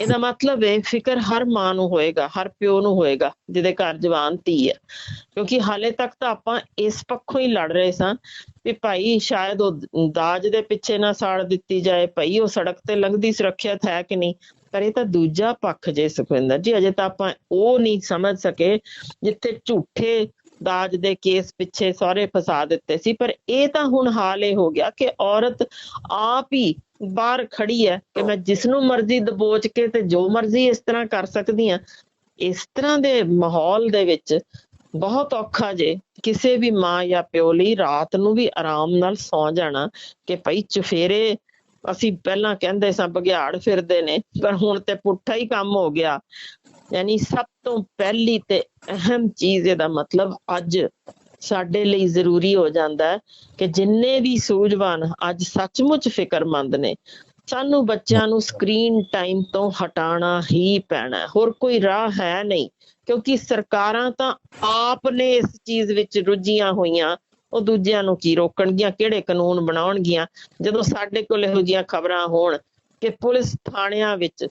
S2: ਇਹਦਾ ਮਤਲਬ ਹੈ, ਫਿਕਰ ਹਰ ਮਾਂ ਨੂੰ ਹੋਏਗਾ, ਹਰ ਪਿਓ ਨੂੰ ਹੋਏਗਾ, ਜਿਹਦੇ ਘਰ ਜਵਾਨ ਧੀ ਹੈ। ਕਿਉਂਕਿ ਹਾਲੇ ਤੱਕ ਤਾਂ ਆਪਾਂ ਇਸ ਪੱਖੋਂ ਹੀ ਲੜ ਰਹੇ ਸਾਂ ਵੀ ਭਾਈ ਸ਼ਾਇਦ ਉਹ ਦਾਜ ਦੇ ਪਿੱਛੇ ਨਾ ਸਾੜ ਦਿੱਤੀ ਜਾਏ, ਭਾਈ ਉਹ ਸੜਕ ਤੇ ਲੰਘਦੀ ਸੁਰੱਖਿਅਤ ਹੈ ਕਿ ਨਹੀਂ? ਪਰ ਇਹ ਤਾਂ ਦੂਜਾ ਪੱਖ ਜੇ ਸੁਖਵਿੰਦਰ ਜੀ, ਅਜੇ ਤਾਂ ਆਪਾਂ ਉਹ ਨਹੀਂ ਸਮਝ ਸਕੇ ਜਿੱਥੇ ਝੂਠੇ ਦਾਜ ਦੇ ਕੇਸ ਪਿੱਛੇ ਸਾਰੇ ਫਸਾ ਦਿੱਤੇ ਸੀ। ਪਰ ਇਹ ਤਾਂ ਹੁਣ ਹਾਲ ਇਹ ਹੋ ਗਿਆ ਕਿ ਔਰਤ ਆਪ ਹੀ ਬਾਹਰ ਖੜੀ ਹੈ ਕਿ ਮੈਂ ਜਿਸ ਨੂੰ ਮਰਜ਼ੀ ਦਬੋਚ ਕੇ ਤੇ ਜੋ ਮਰਜ਼ੀ ਇਸ ਤਰ੍ਹਾਂ ਕਰ ਸਕਦੀ ਆ ਇਸ ਤਰ੍ਹਾਂ ਦੇ ਮਾਹੌਲ ਦੇ ਵਿੱਚ ਬਹੁਤ ਔਖਾ ਜੇ ਕਿਸੇ ਵੀ ਮਾਂ ਜਾਂ ਪਿਓ ਲਈ ਰਾਤ ਨੂੰ ਵੀ ਆਰਾਮ ਨਾਲ ਸੌ ਜਾਣਾ ਕਿ ਭਈ ਚੁਫੇਰੇ ਅਸੀਂ ਪਹਿਲਾਂ ਕਹਿੰਦੇ ਸਾਂ ਬਘਿਆੜ ਫਿਰਦੇ ਨੇ, ਪਰ ਹੁਣ ਤੇ ਪੁੱਠਾ ਹੀ ਕੰਮ ਹੋ ਗਿਆ। ਯਾਨੀ ਸਭ ਤੋਂ ਪਹਿਲੀ ਤੇ ਅਹਿਮ ਚੀਜ਼ ਇਹਦਾ ਮਤਲਬ ਅੱਜ ਸਾਡੇ ਲਈ ਜ਼ਰੂਰੀ ਹੋ ਜਾਂਦਾ ਹੈ ਕਿ ਜਿੰਨੇ ਵੀ ਸੂਝਵਾਨ ਅੱਜ ਸੱਚਮੁੱਚ ਫਿਕਰਮੰਦ ਨੇ, ਸਾਨੂੰ ਬੱਚਿਆਂ ਨੂੰ ਸਕਰੀਨ ਟਾਈਮ ਤੋਂ ਹਟਾਉਣਾ ਹੀ ਪੈਣਾ ਹੋਰ ਕੋਈ ਰਾਹ ਹੈ ਨਹੀਂ, ਕਿਉਂਕਿ ਸਰਕਾਰਾਂ ਤਾਂ ਆਪ ਨੇ ਇਸ ਚੀਜ਼ ਵਿੱਚ ਰੁੱਝੀਆਂ ਹੋਈਆਂ। ਉਹ ਦੂਜਿਆਂ ਨੂੰ ਕੀ ਰੋਕਣਗੀਆਂ, ਕਿਹੜੇ ਕਾਨੂੰਨ ਬਣਾਉਣਗੀਆਂ? ਜਦੋਂ ਸਾਡੇ ਕੋਲ ਇਹੋ ਜਿਹੀਆਂ ਖਬਰਾਂ ਹੋਣ ਕਿ ਪੁਲਿਸ ਥਾਣਿਆਂ ਵਿੱਚ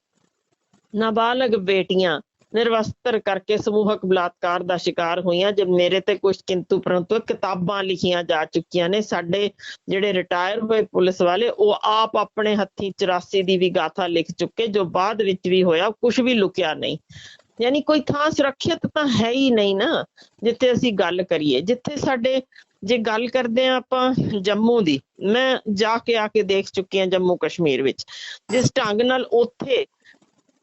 S2: ਨਾਬਾਲਗ ਬੇਟੀਆਂ ਨਿਰਵਸਤਰ ਕਰਕੇ ਸਮੂਹਕ ਬਲਾਤਕਾਰ ਦਾ ਸ਼ਿਕਾਰ ਹੋਈਆਂ ਜੇ ਮੇਰੇ ਤੇ ਕੁਝ ਕਿੰਤੂ ਪਰੰਤੂ ਕਿਤਾਬਾਂ ਲਿਖੀਆਂ ਜਾ ਚੁੱਕੀਆਂ ਨੇ, ਸਾਡੇ ਜਿਹੜੇ ਰਿਟਾਇਰ ਹੋਏ ਪੁਲਿਸ ਵਾਲੇ, ਉਹ ਆਪ ਆਪਣੇ ਹੱਥੀਂ 84 ਦੀ ਵੀ ਗਾਥਾ ਲਿਖ ਚੁੱਕੇ, ਜੋ ਬਾਅਦ ਵਿੱਚ ਵੀ ਹੋਇਆ ਕੁਝ ਵੀ ਲੁਕਿਆ ਨਹੀਂ। ਯਾਨੀ ਕੋਈ ਥਾਂ ਸੁਰੱਖਿਅਤ ਤਾਂ ਹੈ ਹੀ ਨਹੀਂ ਨਾ, ਜਿੱਥੇ ਅਸੀਂ ਗੱਲ ਕਰੀਏ। ਜਿੱਥੇ ਸਾਡੇ, ਜੇ ਗੱਲ ਕਰਦੇ ਆ ਆਪਾਂ ਜੰਮੂ ਦੀ, ਮੈਂ ਜਾ ਕੇ ਆ ਕੇ ਦੇਖ ਚੁੱਕੀ ਹਾਂ ਜੰਮੂ ਕਸ਼ਮੀਰ ਵਿੱਚ। ਜਿਸ ਢੰਗ ਨਾਲ ਉੱਥੇ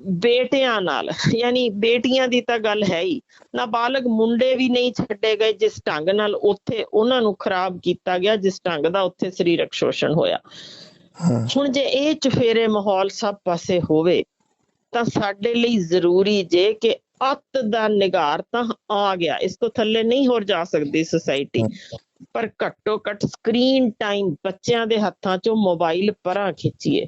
S2: ਬੇਟਿਆਂ ਨਾਲ ਯਾਨੀ ਬੇਟੀਆਂ ਦੀ ਤਾਂ ਗੱਲ ਹੈ ਹੀ। ਨਾਬਾਲਗ ਮੁੰਡੇ ਵੀ ਨਹੀਂ ਛੱਡੇ ਗਏ ਜਿਸ ਢੰਗ ਨਾਲ ਉੱਥੇ ਉਹਨਾਂ ਨੂੰ ਖਰਾਬ ਕੀਤਾ ਗਿਆ ਜਿਸ ਢੰਗ ਦਾ ਉੱਥੇ ਸਰੀਰਕ ਸ਼ੋਸ਼ਣ ਹੋਇਆ। ਹੁਣ ਜੇ ਇਹ ਚਫੇਰੇ ਮਾਹੌਲ ਸਭ ਪਾਸੇ ਹੋਵੇ ਤਾਂ ਸਾਡੇ ਲਈ ਜ਼ਰੂਰੀ ਜੇ ਕਿ ਅੱਤ ਦਾ ਨਿਗਾਰ ਤਾਂ ਆ ਗਿਆ। ਇਸ ਤੋਂ ਥੱਲੇ ਨਹੀਂ ਹੋਰ ਜਾ ਸਕਦੀ ਸੁਸਾਇਟੀ ਪਰ ਘੱਟੋ ਘੱਟ ਸਕਰੀਨ ਟਾਈਮ ਬੱਚਿਆਂ ਦੇ ਹੱਥਾਂ 'ਚੋਂ ਮੋਬਾਈਲ ਪਰਾਂ ਖਿੱਚੀਏ।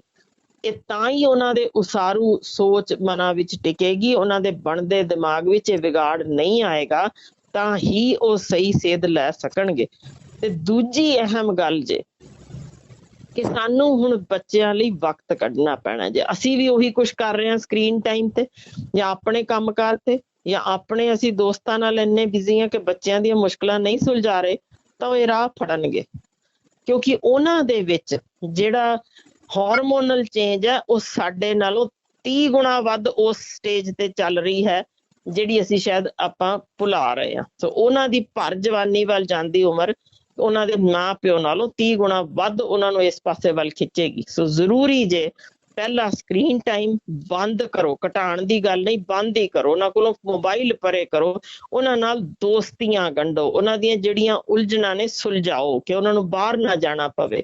S2: ਇਹ ਤਾਂ ਹੀ ਉਹਨਾਂ ਦੇ ਉਸਾਰੂ ਸੋਚ ਮਨਾਂ ਵਿੱਚ ਟਿਕੇਗੀ, ਉਹਨਾਂ ਦੇ ਬਣਦੇ ਦਿਮਾਗ ਵਿੱਚ ਇਹ ਵਿਗਾੜ ਨਹੀਂ ਆਏਗਾ, ਤਾਂ ਹੀ ਉਹ ਸਹੀ ਸੇਧ ਲੈ ਸਕਣਗੇ। ਤੇ ਦੂਜੀ ਅਹਿਮ ਗੱਲ ਜੇ ਕਿ ਸਾਨੂੰ ਹੁਣ ਬੱਚਿਆਂ ਲਈ ਵਕਤ ਕੱਢਣਾ ਪੈਣਾ ਜੇ। ਅਸੀਂ ਵੀ ਉਹੀ ਕੁਝ ਕਰ ਰਹੇ ਹਾਂ ਸਕਰੀਨ ਟਾਈਮ ਤੇ, ਜਾਂ ਆਪਣੇ ਕੰਮਕਾਰ ਤੇ, ਜਾਂ ਆਪਣੇ ਅਸੀਂ ਦੋਸਤਾਂ ਨਾਲ ਇੰਨੇ ਬਿਜ਼ੀ ਹਾਂ ਕਿ ਬੱਚਿਆਂ ਦੀਆਂ ਮੁਸ਼ਕਲਾਂ ਨਹੀਂ ਸੁਲਝਾ ਰਹੇ, ਤਾਂ ਉਹ ਇਹ ਰਾਹ ਫੜਨਗੇ। ਕਿਉਂਕਿ ਉਹਨਾਂ ਦੇ ਵਿੱਚ ਜਿਹੜਾ ਹਾਰਮੋਨਲ ਚੇਂਜ ਹੈ, ਉਹ ਸਾਡੇ ਨਾਲੋਂ 30 ਗੁਣਾ ਵੱਧ ਉਸ ਸਟੇਜ ਤੇ ਚੱਲ ਰਹੀ ਹੈ, ਜਿਹੜੀ ਅਸੀਂ ਸ਼ਾਇਦ ਆਪਾਂ ਭੁਲਾ ਰਹੇ ਹਾਂ। ਸੋ ਉਹਨਾਂ ਦੀ ਭਰ ਜਵਾਨੀ ਵੱਲ ਜਾਂਦੀ ਉਮਰ, ਉਹਨਾਂ ਦੇ ਮਾਂ ਪਿਓ ਨਾਲੋਂ 30 ਗੁਣਾ ਵੱਧ ਉਹਨਾਂ ਨੂੰ ਇਸ ਪਾਸੇ ਵੱਲ ਖਿੱਚੇਗੀ। ਸੋ ਜ਼ਰੂਰੀ ਜੇ ਪਹਿਲਾ ਸਕਰੀਨ ਟਾਈਮ ਬੰਦ ਕਰੋ ਘਟਾਉਣ ਦੀ ਗੱਲ ਨਹੀਂ ਬੰਦ ਹੀ ਕਰੋ ਉਹਨਾਂ ਕੋਲੋਂ ਮੋਬਾਈਲ ਪਰੇ ਕਰੋ ਉਹਨਾਂ ਨਾਲ ਦੋਸਤੀਆਂ ਗੰਢੋ ਉਹਨਾਂ ਦੀਆਂ ਜਿਹੜੀਆਂ ਉਲਝਣਾਂ ਨੇ ਸੁਲਝਾਓ ਕਿ ਉਹਨਾਂ ਨੂੰ ਬਾਹਰ ਨਾ ਜਾਣਾ ਪਵੇ।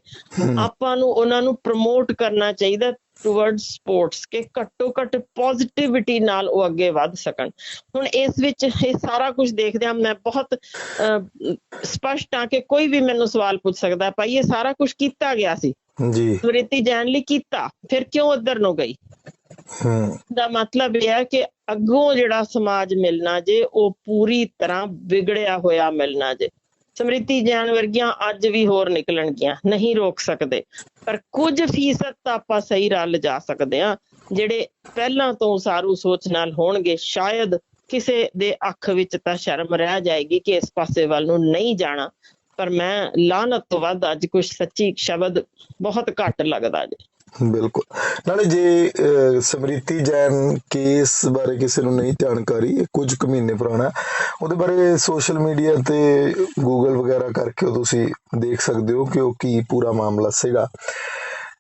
S2: ਆਪਾਂ ਨੂੰ ਉਹਨਾਂ ਨੂੰ ਪ੍ਰਮੋਟ ਕਰਨਾ ਚਾਹੀਦਾ ਟੁਵਰਡ ਸਪੋਰਟਸ ਕਿ ਘੱਟੋ ਘੱਟ ਪੋਜ਼ਿਟਿਵਿਟੀ ਨਾਲ ਉਹ ਅੱਗੇ ਵੱਧ ਸਕਣ। ਹੁਣ ਇਸ ਵਿੱਚ ਇਹ ਸਾਰਾ ਕੁਝ ਦੇਖਦੇ ਹਾਂ ਮੈਂ ਬਹੁਤ ਸਪਸ਼ਟ ਹਾਂ ਕਿ ਕੋਈ ਵੀ ਮੈਨੂੰ ਸਵਾਲ ਪੁੱਛ ਸਕਦਾ ਭਾਈ ਇਹ ਸਾਰਾ ਕੁਝ ਕੀਤਾ ਗਿਆ ਸੀ।
S1: ਜੀ।
S2: ਸਮ੍ਰਿਤੀ ਜੈਨ ਲਈ ਕੀਤਾ ਫਿਰ ਕਿਉਂ ਉੱਧਰ ਨੂੰ ਗਈ?
S1: ਹੂੰ।
S2: ਦਾ ਮਤਲਬ ਇਹ ਹੈ ਕਿ ਅੱਗੋਂ ਜਿਹੜਾ ਸਮਾਜ ਮਿਲਣਾ ਜੇ ਉਹ ਪੂਰੀ ਤਰ੍ਹਾਂ ਵਿਗੜਿਆ ਹੋਇਆ ਮਿਲਣਾ ਜੇ। ਸਮ੍ਰਿਤੀ ਜੈਨ ਵਰਗੀਆਂ ਅੱਜ ਵੀ ਹੋਰ ਨਿਕਲਣਗੀਆਂ ਨਹੀਂ ਰੋਕ ਸਕਦੇ। ਪਰ ਕੁਝ ਫੀਸਦ ਤਾਂ ਆਪਾਂ ਸਹੀ ਰਾਹ ਲਿਜਾ ਸਕਦੇ ਆ ਜਿਹੜੇ ਪਹਿਲਾਂ ਤੋਂ ਸਾਰੂ ਸੋਚ ਨਾਲ ਹੋਣਗੇ ਸ਼ਾਇਦ ਕਿਸੇ ਦੇ ਅੱਖ ਵਿੱਚ ਤਾਂ ਸ਼ਰਮ ਰਹਿ ਜਾਏਗੀ ਕਿ ਇਸ ਪਾਸੇ ਵੱਲ ਨੂੰ ਨਹੀਂ ਜਾਣਾ। ਪਰ ਮੈਂ ਲਾਨਤ ਤੋਂ ਵੱਧ ਅੱਜ ਕੁਝ ਸੱਚੀ ਸ਼ਬਦ ਬਹੁਤ ਘੱਟ ਲੱਗਦਾ ਜੀ।
S1: ਬਿਲਕੁਲ। ਨਾਲੇ ਜੇ ਸਮ੍ਰਿਤੀ ਜੈਨ ਕੇਸ ਬਾਰੇ ਕਿਸੇ ਨੂੰ ਨਹੀਂ ਜਾਣਕਾਰੀ ਕੁਝ ਕੁ ਮਹੀਨੇ ਪੁਰਾਣਾ, ਉਹਦੇ ਬਾਰੇ ਸੋਸ਼ਲ ਮੀਡੀਆ ਤੇ ਗੂਗਲ ਵਗੈਰਾ ਕਰਕੇ ਤੁਸੀਂ ਦੇਖ ਸਕਦੇ ਹੋ ਕਿ ਉਹ ਕੀ ਪੂਰਾ ਮਾਮਲਾ ਸੀਗਾ।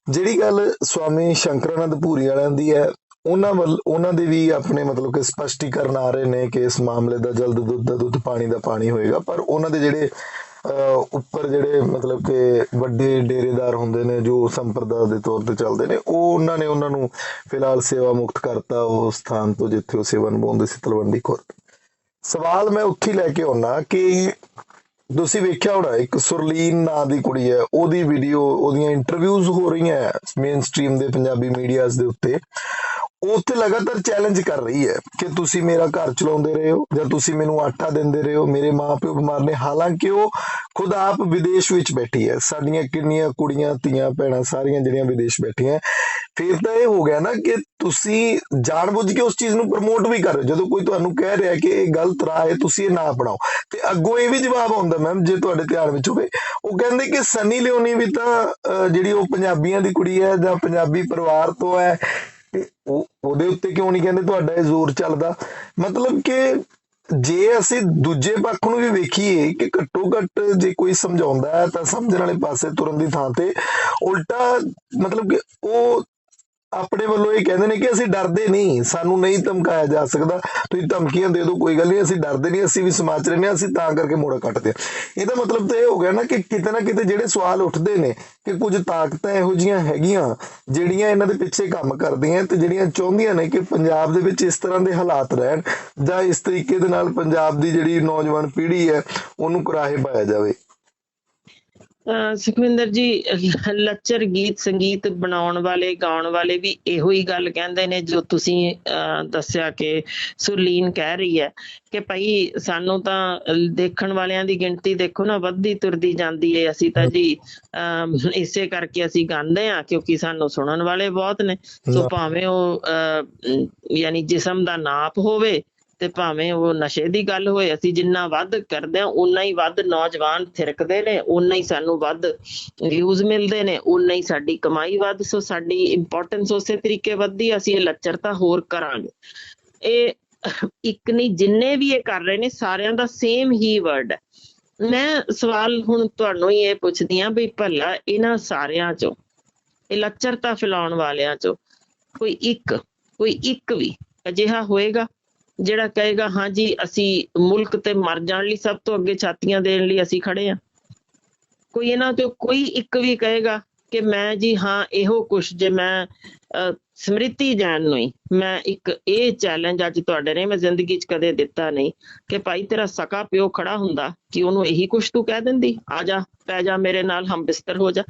S1: ਜਿਹੜੀ ਗੱਲ ਸਵਾਮੀ ਸ਼ੰਕਰਾਨੰਦ ਭੂਰੀ ਵਾਲਿਆਂ ਦੀ ਹੈ, ਉਹਨਾਂ ਵੱਲ, ਉਹਨਾਂ ਦੇ ਵੀ ਆਪਣੇ ਮਤਲਬ ਕਿ ਸਪਸ਼ਟੀਕਰਨ ਆ ਰਹੇ ਨੇ ਕਿ ਇਸ ਮਾਮਲੇ ਦਾ ਜਲਦ ਦੁੱਧ ਦਾ ਦੁੱਧ ਪਾਣੀ ਦਾ ਪਾਣੀ ਹੋਏਗਾ, ਪਰ ਉਹਨਾਂ ਦੇ ਜਿਹੜੇ ਉੱਪਰ ਜਿਹੜੇ ਮਤਲਬ ਕਿ ਵੱਡੇ ਡੇਰੇਦਾਰ ਹੁੰਦੇ ਨੇ, ਜੋ ਸੰਪਰਦਾ ਦੇ ਤੌਰ ਤੇ ਚੱਲਦੇ ਨੇ, ਉਹ ਉਹਨਾਂ ਨੇ ਉਹਨਾਂ ਨੂੰ ਫਿਲਹਾਲ ਸੇਵਾ ਮੁਕਤ ਕਰਤਾ ਉਸ ਸਥਾਨ ਤੋਂ, ਜਿੱਥੇ ਉਹ ਸੇਵਾ ਨਿਭਾਉਂਦੇ ਸੀ, ਤਲਵੰਡੀ ਖੁਰਦ। ਸਵਾਲ ਮੈਂ ਉੱਥੇ ਲੈ ਕੇ ਆਉਣਾ ਕਿ ਤੁਸੀਂ ਵੇਖਿਆ ਹੋਣਾ, ਇੱਕ ਸੁਰਲੀਨ ਨਾਂ ਦੀ ਕੁੜੀ ਹੈ, ਉਹਦੀ ਵੀਡੀਓ ਉਹਦੀਆਂ ਇੰਟਰਵਿਊਜ਼ ਹੋ ਰਹੀਆਂ ਮੇਨ ਸਟ੍ਰੀਮ ਦੇ ਪੰਜਾਬੀ ਮੀਡੀਆਜ਼ ਦੇ ਉੱਤੇ। ਉੱਥੇ ਲਗਾਤਾਰ ਚੈਲੰਜ ਕਰ ਰਹੀ ਹੈ ਕਿ ਤੁਸੀਂ ਮੇਰਾ ਘਰ ਚਲਾਉਂਦੇ ਰਹੇ ਹੋ ਜਾਂ ਤੁਸੀਂ ਮੈਨੂੰ ਆਟਾ ਦਿੰਦੇ ਰਹੇ ਹੋ ਮੇਰੇ ਮਾਪਿਓ ਬਿਮਾਰ ਨੇ ਹਾਲਾਂਕਿ ਉਹ ਖੁਦ ਆਪ ਵਿਦੇਸ਼ ਵਿੱਚ ਬੈਠੀ ਹੈ। ਸਾਡੀਆਂ ਕਿੰਨੀਆਂ ਕੁੜੀਆਂ ਧੀਆਂ ਭੈਣਾਂ ਸਾਰੀਆਂ ਜਿਹੜੀਆਂ ਵਿਦੇਸ਼ ਬੈਠੀਆਂ ਫਿਰ ਤਾਂ ਇਹ ਹੋ ਗਿਆ ਨਾ ਕਿ ਤੁਸੀਂ ਜਾਣਬੁੱਝ ਕੇ ਉਸ ਚੀਜ਼ ਨੂੰ ਪ੍ਰਮੋਟ ਵੀ ਕਰ ਰਹੇ ਹੋ। ਜਦੋਂ ਕੋਈ ਤੁਹਾਨੂੰ ਕਹਿ ਰਿਹਾ ਕਿ ਇਹ ਗਲਤ ਰਾਹ ਹੈ ਤੁਸੀਂ ਇਹ ਨਾ ਅਪਣਾਓ। ਤੇ ਅੱਗੋਂ ਇਹ ਵੀ ਜਵਾਬ ਆਉਂਦਾ ਮੈਮ ਜੇ ਤੁਹਾਡੇ ਧਿਆਨ ਵਿੱਚ ਹੋਵੇ ਉਹ ਕਹਿੰਦੇ ਕਿ ਸਨੀ ਲਿਓਨੀ ਵੀ ਤਾਂ ਅਹ, ਜਿਹੜੀ ਉਹ ਪੰਜਾਬੀਆਂ ਦੀ ਕੁੜੀ ਹੈ ਜਾਂ ਪੰਜਾਬੀ ਪਰਿਵਾਰ ਤੋਂ ਹੈ ਤੇ ਉਹ ਉਹਦੇ ਉੱਤੇ ਕਿਉਂ ਨਹੀਂ ਕਹਿੰਦੇ ਤੁਹਾਡਾ ਇਹ ਜ਼ੋਰ ਚੱਲਦਾ? ਮਤਲਬ ਕਿ ਜੇ ਅਸੀਂ ਦੂਜੇ ਪੱਖ ਨੂੰ ਵੀ ਵੇਖੀਏ ਕਿ ਘੱਟੋ ਘੱਟ ਜੇ ਕੋਈ ਸਮਝਾਉਂਦਾ ਹੈ ਤਾਂ ਸਮਝਣ ਵਾਲੇ ਪਾਸੇ ਤੁਰਨ ਦੀ ਥਾਂ ਤੇ ਉਲਟਾ ਮਤਲਬ ਕਿ ਉਹ ਆਪਣੇ ਵੱਲੋਂ ਇਹ ਕਹਿੰਦੇ ਨੇ ਕਿ ਅਸੀਂ ਡਰਦੇ ਨਹੀਂ, ਸਾਨੂੰ ਨਹੀਂ ਧਮਕਾਇਆ ਜਾ ਸਕਦਾ। ਤੁਸੀਂ ਧਮਕੀਆਂ ਦੇ ਦਿਓ, ਕੋਈ ਗੱਲ ਨਹੀਂ, ਅਸੀਂ ਡਰਦੇ ਨਹੀਂ, ਅਸੀਂ ਵੀ ਸਮਾਜ 'ਚ ਰਹਿੰਦੇ ਹਾਂ, ਅਸੀਂ ਤਾਂ ਕਰਕੇ ਮੋੜਾ ਕੱਟਦੇ ਹਾਂ। ਇਹਦਾ ਮਤਲਬ ਤਾਂ ਇਹ ਹੋ ਗਿਆ ਨਾ ਕਿ ਕਿਤੇ ਨਾ ਕਿਤੇ ਜਿਹੜੇ ਸਵਾਲ ਉੱਠਦੇ ਨੇ ਕਿ ਕੁਝ ਤਾਕਤਾਂ ਇਹੋ ਜੀਆਂ ਹੈਗੀਆਂ, ਜਿਹੜੀਆਂ ਇਹਨਾਂ ਦੇ ਪਿੱਛੇ ਕੰਮ ਕਰਦੀਆਂ ਤੇ ਜਿਹੜੀਆਂ ਚਾਹੁੰਦੀਆਂ ਨੇ ਕਿ ਪੰਜਾਬ ਦੇ ਵਿੱਚ ਇਸ ਤਰ੍ਹਾਂ ਦੇ ਹਾਲਾਤ ਰਹਿਣ ਜਾਂ ਇਸ ਤਰੀਕੇ ਦੇ ਨਾਲ ਪੰਜਾਬ ਦੀ ਜਿਹੜੀ ਨੌਜਵਾਨ ਪੀੜ੍ਹੀ ਹੈ, ਉਹਨੂੰ ਕਰਾਹੇ ਪਾਇਆ ਜਾਵੇ।
S2: ਸੁਖਵਿੰਦਰ ਜੀ ਲੱਚਰ ਗੀਤ ਸੰਗੀਤ ਬਣਾਉਣ ਵਾਲੇ ਗਾਉਣ ਵਾਲੇ ਵੀ ਇਹੋ ਹੀ ਗੱਲ ਕਹਿੰਦੇ ਨੇ ਜੋ ਤੁਸੀਂ ਦੱਸਿਆ ਕਿ ਸੁਰਲੀਨ ਕਹਿ ਰਹੀ ਹੈ ਕਿ ਭਾਈ ਸਾਨੂੰ ਤਾਂ ਦੇਖਣ ਵਾਲਿਆਂ ਦੀ ਗਿਣਤੀ ਦੇਖੋ ਨਾ ਵੱਧਦੀ ਤੁਰਦੀ ਜਾਂਦੀ ਹੈ ਅਸੀਂ ਤਾਂ ਜੀ ਇਸੇ ਕਰਕੇ ਅਸੀਂ ਗਾਉਂਦੇ ਆ ਕਿਉਂਕਿ ਸਾਨੂੰ ਸੁਣਨ ਵਾਲੇ ਬਹੁਤ ਨੇ ਸੋ। ਭਾਵੇਂ ਉਹ ਯਾਨੀ ਜਿਸਮ ਦਾ ਨਾਪ ਹੋਵੇ ਤੇ ਭਾਵੇਂ ਉਹ ਨਸ਼ੇ ਦੀ ਗੱਲ ਹੋਏ, ਅਸੀਂ ਜਿੰਨਾ ਵੱਧ ਕਰਦੇ ਆ ਉਨਾ ਹੀ ਵੱਧ ਨੌਜਵਾਨ ਥਿਰਕਦੇ ਨੇ ਉਨਾ ਹੀ ਸਾਨੂੰ ਵੱਧ ਵਿਊਜ਼ ਮਿਲਦੇ ਨੇ ਉਨਾ ਹੀ ਸਾਡੀ ਕਮਾਈ ਵੱਧ, ਸੋ ਸਾਡੀ ਇੰਪੋਰਟੈਂਸ ਉਸੇ ਤਰੀਕੇ ਵੱਧਦੀ ਅਸੀਂ ਇਹ ਲੱਚਰਤਾ ਹੋਰ ਕਰਾਂਗੇ। ਇਹ ਇੱਕ ਨਹੀਂ, ਜਿੰਨੇ ਵੀ ਇਹ ਕਰ ਰਹੇ ਨੇ, ਸਾਰਿਆਂ ਦਾ ਸੇਮ ਹੀ ਵਰਡ ਹੈ। ਮੈਂ ਸਵਾਲ ਹੁਣ ਤੁਹਾਨੂੰ ਹੀ ਇਹ ਪੁੱਛਦੀ ਆ ਵੀ ਭਲਾ ਇਹਨਾਂ ਸਾਰਿਆਂ ਚੋਂ, ਇਹ ਲੱਚਰਤਾ ਫੈਲਾਉਣ ਵਾਲਿਆਂ ਚੋਂ, ਕੋਈ ਇੱਕ ਕੋਈ ਇੱਕ ਵੀ ਅਜਿਹਾ ਹੋਏਗਾ? ਜਿਹੜਾ ਕਹੇਗਾ ਹਾਂਜੀ ਅਸੀਂ ਮੁਲਕ ਤੇ ਮਰ ਜਾਣ ਲਈ ਸਭ ਤੋਂ ਅੱਗੇ ਛਾਤੀਆਂ ਦੇਣ ਲਈ ਅਸੀਂ ਖੜੇ ਆ ਕੋਈ ਇਹਨਾਂ ਤੋਂ ਕੋਈ ਇੱਕ ਵੀ ਕਹੇਗਾ ਕਿ ਮੈਂ ਜੀ ਹਾਂ, ਇਹੋ ਕੁਛ ਜੇ ਮੈਂ ਸਮ੍ਰਿਤੀ ਜਾਣ ਨੂੰ ਹੀ, ਮੈਂ ਇੱਕ ਇਹ ਚੈਲੰਜ ਅੱਜ ਤੁਹਾਡੇ ਨੇ ਮੈਂ ਜ਼ਿੰਦਗੀ 'ਚ ਕਦੇ ਦਿੱਤਾ ਨਹੀਂ ਕਿ ਭਾਈ ਤੇਰਾ ਸਕਾ ਪਿਓ ਖੜਾ ਹੁੰਦਾ ਕਿ ਉਹਨੂੰ ਇਹੀ ਕੁਛ ਤੂੰ ਕਹਿ ਦਿੰਦੀ, ਆ ਜਾ, ਪੈ ਜਾ ਮੇਰੇ ਨਾਲ, ਹਮ ਬਿਸਤਰ ਹੋ ਜਾ।